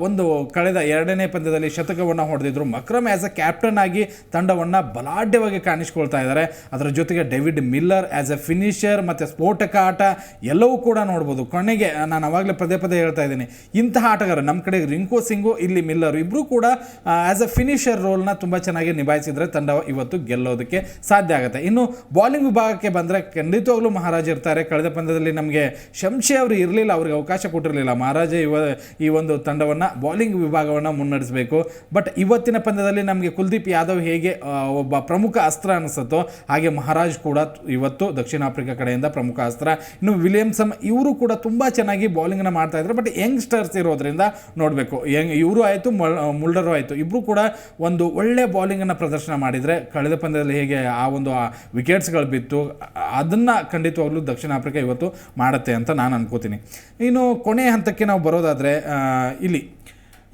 ಒಂದು ಕಳೆದ ಎರಡನೇ ಪಂದ್ಯದಲ್ಲಿ ಶತಕವನ್ನು ಹೊಡೆದಿದ್ರು. ಮಕ್ರಮ್ ಆ್ಯಸ್ ಅ ಕ್ಯಾಪ್ಟನ್ ಆಗಿ ತಂಡವನ್ನು ಬಲಾಢ್ಯವಾಗಿ ಕಾಣಿಸ್ಕೊಳ್ತಾ ಇದ್ದಾರೆ. ಅದರ ಜೊತೆಗೆ David Miller as a finisher ಮತ್ತು ಸ್ಫೋಟಕ ಆಟ ಎಲ್ಲವೂ ಕೂಡ ನೋಡ್ಬೋದು. ಕೊನೆಗೆ ನಾನು ಅವಾಗಲೇ ಪದೇ ಪದೇ ಹೇಳ್ತಾ ಇದ್ದೀನಿ. ಇಂತಹ ಆಟಗಾರ, ನಮ್ಮ ಕಡೆ ರಿಂಕು, ಸಿಂಗು, ಇಲ್ಲಿ ಮಿಲ್ಲರ್ ಇಬ್ಬರು ಕೂಡ ಆ್ಯಸ್ ಅ ಫಿನಿಷರ್ ರೋಲ್ನ ತುಂಬ ಚೆನ್ನಾಗಿ ನಿಭಾಯಿಸಿದರೆ ತಂಡ ಇವತ್ತು ಗೆಲ್ಲೋದಕ್ಕೆ ಸಾಧ್ಯ ಆಗುತ್ತೆ. ಇನ್ನು ಬಾಲಿಂಗ್ ವಿಭಾಗಕ್ಕೆ ಬಂದರೆ ಖಂಡಿತವಾಗ್ಲೂ ಮಹಾರಾಜ್ ಇರ್ತಾರೆ. ಕಳೆದ ಪಂದ್ಯದಲ್ಲಿ ನಮಗೆ ಶಂಶೆ ಅವರು ಇರಲಿಲ್ಲ, ಅವ್ರಿಗೆ ಅವಕಾಶ ಕೊಟ್ಟಿರಲಿಲ್ಲ. ಮಹಾರಾಜ ಇವ, ಈ ಒಂದು ತಂಡವನ್ನು ಬಾಲಿಂಗ್ ವಿಭಾಗವನ್ನು ಮುನ್ನಡೆಸಬೇಕು. ಬಟ್ ಇವತ್ತಿನ ಪಂದ್ಯದಲ್ಲಿ ನಮಗೆ ಕುಲ್ದೀಪ್ ಯಾದವ್ ಹೇಗೆ ಒಬ್ಬ ಪ್ರಮುಖ ಅಸ್ತ್ರ ಅನಿಸುತ್ತೋ, ಹಾಗೆ ಮಹಾರಾಜ್ ಕೂಡ ಇವತ್ತು ದಕ್ಷಿಣ ಆಫ್ರಿಕಾ ಕಡೆಯಿಂದ ಪ್ರಮುಖ ಅಸ್ತ್ರ. ಇನ್ನು ವಿಲಿಯಮ್ಸಮ್ ಇವರು ಕೂಡ ತುಂಬ ಚೆನ್ನಾಗಿ ಬಾಲಿಂಗ್ನ ಮಾಡ್ತಾ ಇದ್ದಾರೆ ಬಟ್ ಯಂಗ್ಸ್ಟರ್ಸ್ ಇರೋದ್ರಿಂದ ನೋಡಬೇಕು. ಯಂಗ್ ಇವರು ಆಯಿತು ಮುಲ್ಡರು ಆಯಿತು. ಇಬ್ಬರು ಕೂಡ ಒಂದು ಒಳ್ಳೆ ಬೌಲಿಂಗನ್ನು ಪ್ರದರ್ಶನ ಮಾಡಿದರೆ ಕಳೆದ ಪಂದ್ಯದಲ್ಲಿ ಹೇಗೆ ಆ ಒಂದು ವಿಕೆಟ್ಸ್ಗಳು ಬಿತ್ತು, ಅದನ್ನು ಖಂಡಿತವಾಗ್ಲೂ ದಕ್ಷಿಣ ಆಫ್ರಿಕಾ ಇವತ್ತು ಮಾಡುತ್ತೆ ಅಂತ ನಾನು ಅನ್ಕೋತೀನಿ. ಇನ್ನು ಕೊನೆ ಹಂತಕ್ಕೆ ನಾವು ಬರೋದಾದರೆ ಇಲ್ಲಿ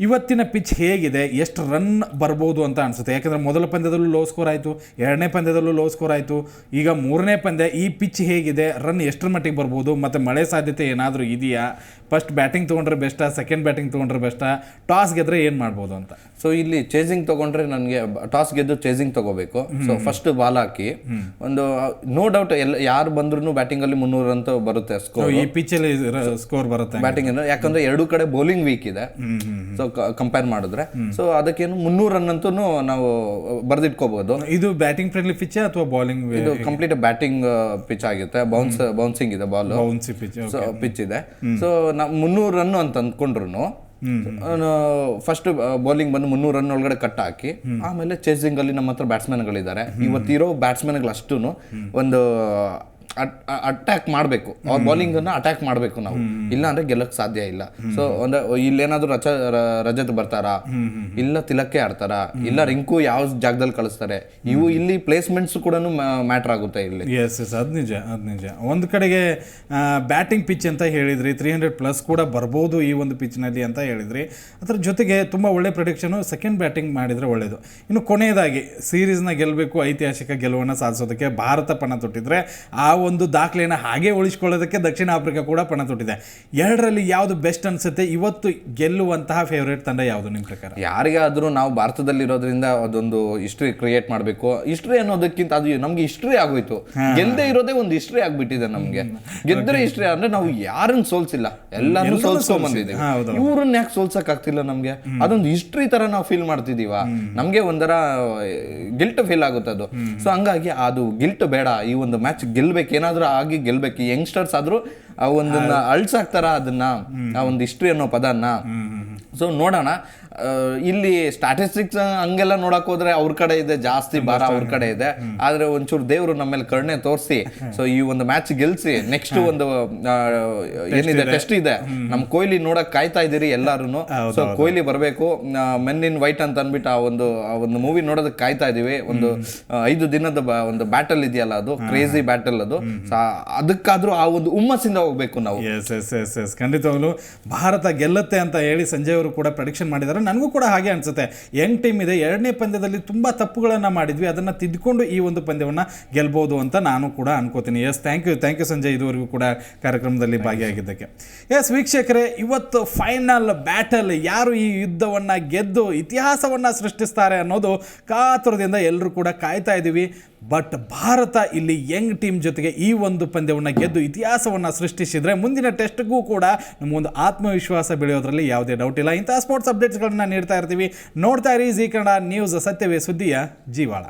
ಇವತ್ತಿನ ಪಿಚ್ ಹೇಗಿದೆ? ಎಷ್ಟು ರನ್ ಬರ್ಬೋದು ಅಂತ ಅನಿಸುತ್ತೆ. ಯಾಕಂದರೆ ಮೊದಲ ಪಂದ್ಯದಲ್ಲೂ ಲೋ ಸ್ಕೋರ್ ಆಯಿತು ಎರಡನೇ ಪಂದ್ಯದಲ್ಲೂ ಲೋ ಸ್ಕೋರ್ ಆಯಿತು ಈಗ ಮೂರನೇ ಪಂದ್ಯ ಈ ಪಿಚ್ ಹೇಗಿದೆ ರನ್ ಎಷ್ಟರ ಮಟ್ಟಿಗೆ ಬರ್ಬೋದು ಮತ್ತು ಮಳೆ ಸಾಧ್ಯತೆ ಏನಾದರೂ ಇದೆಯಾ? ಫಸ್ಟ್ ಬ್ಯಾಟಿಂಗ್ ತೊಗೊಂಡ್ರೆ ಬೆಸ್ಟಾ ಸೆಕೆಂಡ್ ಬ್ಯಾಟಿಂಗ್ ತೊಗೊಂಡ್ರೆ ಬೆಸ್ಟಾ? ಟಾಸ್ ಗೆದ್ರೆ ಏನು ಮಾಡ್ಬೋದು ಅಂತ? ಸೊ ಇಲ್ಲಿ ಚೇಸಿಂಗ್ ತಗೊಂಡ್ರೆ ನನಗೆ ಟಾಸ್ ಗೆದ್ದು ಚೇಸಿಂಗ್ ತಗೋಬೇಕು. ಸೊ ಫಸ್ಟ್ ಬಾಲ್ ಹಾಕಿ ಒಂದು ನೋ ಡೌಟ್ ಎಲ್ಲ ಯಾರು ಬಂದ್ರು ಬ್ಯಾಟಿಂಗ್ ಅಲ್ಲಿ ಮುನ್ನೂರು ಅಂತ ಬರುತ್ತೆ ಸ್ಕೋರ್ ಈ ಪಿಚ್ಚಲ್ಲಿ ಸ್ಕೋರ್ ಬರುತ್ತೆ ಬ್ಯಾಟಿಂಗ್ ಯಾಕಂದ್ರೆ ಎರಡು ಕಡೆ ಬೌಲಿಂಗ್ ವೀಕ್ ಇದೆ. ಸೊ ಕಂಪೇರ್ ಮಾಡಿದ್ರೆ. ಸೊ ಅದಕ್ಕೇನು ಮುನ್ನೂರು ರನ್ ಅಂತೂ ನಾವು ಬರ್ದಿಟ್ಕೋಬಹುದು ಇದು ಬ್ಯಾಟಿಂಗ್ ಫ್ರೆಂಡ್ಲಿ ಪಿಚ್ ಅಥವಾ ಬೌಲಿಂಗ್ ಇದು ಕಂಪ್ಲೀಟ್ ಬ್ಯಾಟಿಂಗ್ ಪಿಚ್ ಆಗುತ್ತೆ ಬೌನ್ಸ್ ಬೌನ್ಸಿಂಗ್ ಇದೆ ಬಾಲ್ ಪಿಚ್ ಸೊ ಪಿಚ್ ಇದೆ. ಸೊ ನಾವು ಮುನ್ನೂರು ರನ್ ಅಂತ ಅಂದ್ಕೊಂಡ್ರು ಫಸ್ಟ್ ಬೌಲಿಂಗ್ ಬಂದು ಮುನ್ನೂರು ರನ್ ಒಳಗಡೆ ಕಟ್ ಹಾಕಿ ಆಮೇಲೆ ಚೇಸಿಂಗ್ ಅಲ್ಲಿ ನಮ್ಮ ಹತ್ರ ಬ್ಯಾಟ್ಸ್ಮನ್ಗಳಿದ್ದಾರೆ ಇವತ್ತಿರೋ ಬ್ಯಾಟ್ಸ್ಮನ್ಗಳು ಅಷ್ಟೂ ಒಂದು ಅಟ್ಯಾಕ್ ಮಾಡಬೇಕು. ಅವ್ರ ಬೌಲಿಂಗ್ ಅನ್ನ ಅಟ್ಯಾಕ್ ಮಾಡಬೇಕು ನಾವು. ಇಲ್ಲ ಅಂದ್ರೆ ಗೆಲ್ಲಕ್ ಸಾಧ್ಯ ಇಲ್ಲ. ಸೊ ಅಂದ್ರೆ ಇಲ್ಲೇನಾದ್ರೂ ರಚ ರಜತ್ ಬರ್ತಾರಾ? ಇಲ್ಲ ತಿಲಕ್ಕೆ ಆಡ್ತಾರಾ? ಇಲ್ಲ ರಿಂಕು ಯಾವ ಜಾಗದಲ್ಲಿ ಕಳಿಸ್ತಾರೆ? ಇವು ಇಲ್ಲಿ ಪ್ಲೇಸ್ಮೆಂಟ್ಸ್ ಕೂಡ ಮ್ಯಾಟರ್ ಆಗುತ್ತೆ ಇಲ್ಲಿ. ಎಸ್ ಎಸ್ ಅದು ನಿಜ ಅದು ನಿಜ. ಒಂದು ಕಡೆಗೆ ಬ್ಯಾಟಿಂಗ್ ಪಿಚ್ ಅಂತ ಹೇಳಿದ್ರಿ ತ್ರೀ ಹಂಡ್ರೆಡ್ ಪ್ಲಸ್ ಕೂಡ ಬರ್ಬೋದು ಈ ಒಂದು ಪಿಚ್ನಲ್ಲಿ ಅಂತ ಹೇಳಿದ್ರಿ. ಅದರ ಜೊತೆಗೆ ತುಂಬಾ ಒಳ್ಳೆ ಪ್ರೊಡಿಕ್ಷನು ಸೆಕೆಂಡ್ ಬ್ಯಾಟಿಂಗ್ ಮಾಡಿದ್ರೆ ಒಳ್ಳೇದು. ಇನ್ನು ಕೊನೆಯದಾಗಿ ನ ಗೆಲ್ಲಬೇಕು ಐತಿಹಾಸಿಕ ಗೆಲುವನ್ನು ಸಾಧಿಸೋದಕ್ಕೆ ಭಾರತ ಪಣ ತೊಟ್ಟಿದ್ರೆ ಆ ಒಂದು ದಾಖಲೆಯನ್ನು ಹಾಗೆ ಉಳಿಸ್ಕೊಳ್ಳೋದಕ್ಕೆ ದಕ್ಷಿಣ ಆಫ್ರಿಕಾ ಕೂಡ ಪಣ ತೊಟ್ಟಿದೆ. ಎರಡರಲ್ಲಿ ಯಾವುದು ಬೆಸ್ಟ್ ಅನಿಸುತ್ತೆ? ಇವತ್ತು ಗೆಲ್ಲುವಂತಹ ಫೇವ್ರೇಟ್ ತಂಡ ಯಾವುದು ನಿಮ್ಮ ಪ್ರಕಾರ? ಯಾರಿಗಾದ್ರೂ ನಾವು ಭಾರತದಲ್ಲಿರೋದ್ರಿಂದ ಅದೊಂದು ಹಿಸ್ಟ್ರಿ ಕ್ರಿಯೇಟ್ ಮಾಡಬೇಕು. ಹಿಸ್ಟ್ರಿ ಅನ್ನೋದಕ್ಕಿಂತ ಅದು ನಮಗೆ ಹಿಸ್ಟ್ರಿ ಆಗೋಯ್ತು. ಗೆಲ್ಲದೆ ಇರೋದೇ ಒಂದು ಹಿಸ್ಟ್ರಿ ಆಗ್ಬಿಟ್ಟಿದೆ ನಮಗೆ. ಗೆದ್ದರೆ ಹಿಸ್ಟ್ರಿ ಅಂದ್ರೆ ನಾವು ಯಾರನ್ನ ಸೋಲ್ಸಿಲ್ಲ. ಎಲ್ಲರೂ ಸೋಲ್ಸ್ಕೊಂಡ್ ಬಂದಿದ್ದೀವಿ. ಇವ್ರನ್ನ ಯಾಕೆ ಸೋಲ್ಸಕ್ ಆಗ್ತಿಲ್ಲ ನಮ್ಗೆ? ಅದೊಂದು ಹಿಸ್ಟ್ರಿ ತರ ನಾವು ಫೀಲ್ ಮಾಡ್ತಿದೀವ. ನಮಗೆ ಒಂಥರ ಗಿಲ್ಟ್ ಫೀಲ್ ಆಗುತ್ತೆ ಅದು. ಸೊ ಹಂಗಾಗಿ ಅದು ಗಿಲ್ಟ್ ಬೇಡ. ಈ ಒಂದು ಮ್ಯಾಚ್ ಗೆಲ್ಬೇಕು ಏನಾದ್ರೂ ಆಗಿ ಗೆಲ್ಬೇಕು. ಯಂಗ್ಸ್ಟರ್ಸ್ ಆದ್ರೂ ಆ ಒಂದನ್ನ ಅಳ್ಸಾಕ್ತಾರ ಅದನ್ನ? ಆ ಒಂದು ಹಿಸ್ಟ್ರಿ ಅನ್ನೋ ಪದನ್ನ? ಸೊ ನೋಡೋಣ. ಇಲ್ಲಿ ಸ್ಟಾಟಿಸ್ಟಿಕ್ಸ್ ಹಂಗೆಲ್ಲ ನೋಡಕ್ ಹೋದ್ರೆ ಅವ್ರ ಕಡೆ ಇದೆ ಜಾಸ್ತಿ ಭಾರ ಅವ್ರ ಕಡೆ ಇದೆ. ಆದ್ರೆ ಒಂಚೂರು ದೇವ್ರು ನಮ್ಮೇಲೆ ಕರುಣೆ ತೋರಿಸಿ ಸೊ ಈ ಒಂದು ಮ್ಯಾಚ್ ಗೆಲ್ಸಿ ನೆಕ್ಸ್ಟ್ ಒಂದು ಏನಿದೆ ಟೆಸ್ಟ್ ಇದೆ. ನಮ್ ಕೊಹ್ಲಿ ನೋಡಕ್ ಕಾಯ್ತಾ ಇದೀರಿ ಎಲ್ಲಾರು ಸೊ ಕೊಹ್ಲಿ ಬರಬೇಕು. ಮೆನ್ ಇನ್ ವೈಟ್ ಅಂತ ಅಂದ್ಬಿಟ್ಟು ಆ ಒಂದು ಆ ಒಂದು ಮೂವಿ ನೋಡೋದಕ್ ಕಾಯ್ತಾ ಇದೀವಿ. ಒಂದು ಐದು ದಿನದ ಒಂದು ಬ್ಯಾಟಲ್ ಇದೆಯಲ್ಲ ಅದು ಕ್ರೇಜಿ ಬ್ಯಾಟಲ್ ಅದು. ಅದಕ್ಕಾದ್ರೂ ಆ ಒಂದು ಹುಮ್ಮಸ್ಸಿಂದ ಹೋಗ್ಬೇಕು ನಾವು. ಎಸ್ ಎಸ್ ಎಸ್ ಎಸ್ ಖಂಡಿತವಾಗ್ಲು ಭಾರತ ಗೆಲ್ಲುತ್ತೆ ಅಂತ ಹೇಳಿ ಸಂಜಯ್ ಅವರು ಕೂಡ ಪ್ರೆಡಿಕ್ಷನ್ ಮಾಡಿದ್ದಾರೆ. ನನಗೂ ಕೂಡ ಹಾಗೆ ಅನಿಸುತ್ತೆ. ಯಂಗ್ ಟೀಮ್ ಇದೆ ಎರಡನೇ ಪಂದ್ಯದಲ್ಲಿ ತುಂಬ ತಪ್ಪುಗಳನ್ನು ಮಾಡಿದ್ವಿ ಅದನ್ನು ತಿದ್ದುಕೊಂಡು ಈ ಒಂದು ಪಂದ್ಯವನ್ನು ಗೆಲ್ಬೋದು ಅಂತ ನಾನು ಕೂಡ ಅನ್ಕೋತೀನಿ. Yes thank you thank you Sanjay ಇದುವರೆಗೂ ಕೂಡ ಕಾರ್ಯಕ್ರಮದಲ್ಲಿ ಭಾಗಿಯಾಗಿದ್ದಕ್ಕೆ. ಎಸ್ ವೀಕ್ಷಕರೇ ಇವತ್ತು ಫೈನಲ್ ಬ್ಯಾಟಲ್ ಯಾರು ಈ ಯುದ್ಧವನ್ನು ಗೆದ್ದು ಇತಿಹಾಸವನ್ನು ಸೃಷ್ಟಿಸ್ತಾರೆ ಅನ್ನೋದು ಕಾತುರದಿಂದ ಎಲ್ಲರೂ ಕೂಡ ಕಾಯ್ತಾ ಇದ್ದೀವಿ ಬಟ್ ಭಾರತ ಇಲ್ಲಿ ಯಂಗ್ ಟೀಮ್ ಜೊತೆಗೆ ಈ ಒಂದು ಪಂದ್ಯವನ್ನು ಗೆದ್ದು ಇತಿಹಾಸವನ್ನು ಸೃಷ್ಟಿಸಿದರೆ ಮುಂದಿನ ಟೆಸ್ಟ್ಗೂ ಕೂಡ ನಮಗೊಂದು ಆತ್ಮವಿಶ್ವಾಸ ಬೆಳೆಯೋದ್ರಲ್ಲಿ ಯಾವುದೇ ಡೌಟ್ ಇಲ್ಲ. ಇಂಥ ಸ್ಪೋರ್ಟ್ಸ್ ಅಪ್ಡೇಟ್ಸ್ಗಳನ್ನು ನೀಡ್ತಾ ಇರ್ತೀವಿ. ನೋಡ್ತಾ ಇರಿ ಜೀ ಕನ್ನಡ ನ್ಯೂಸ್ ಸತ್ಯವೇ ಸುದ್ದಿಯ, ಜೀವಾಳ.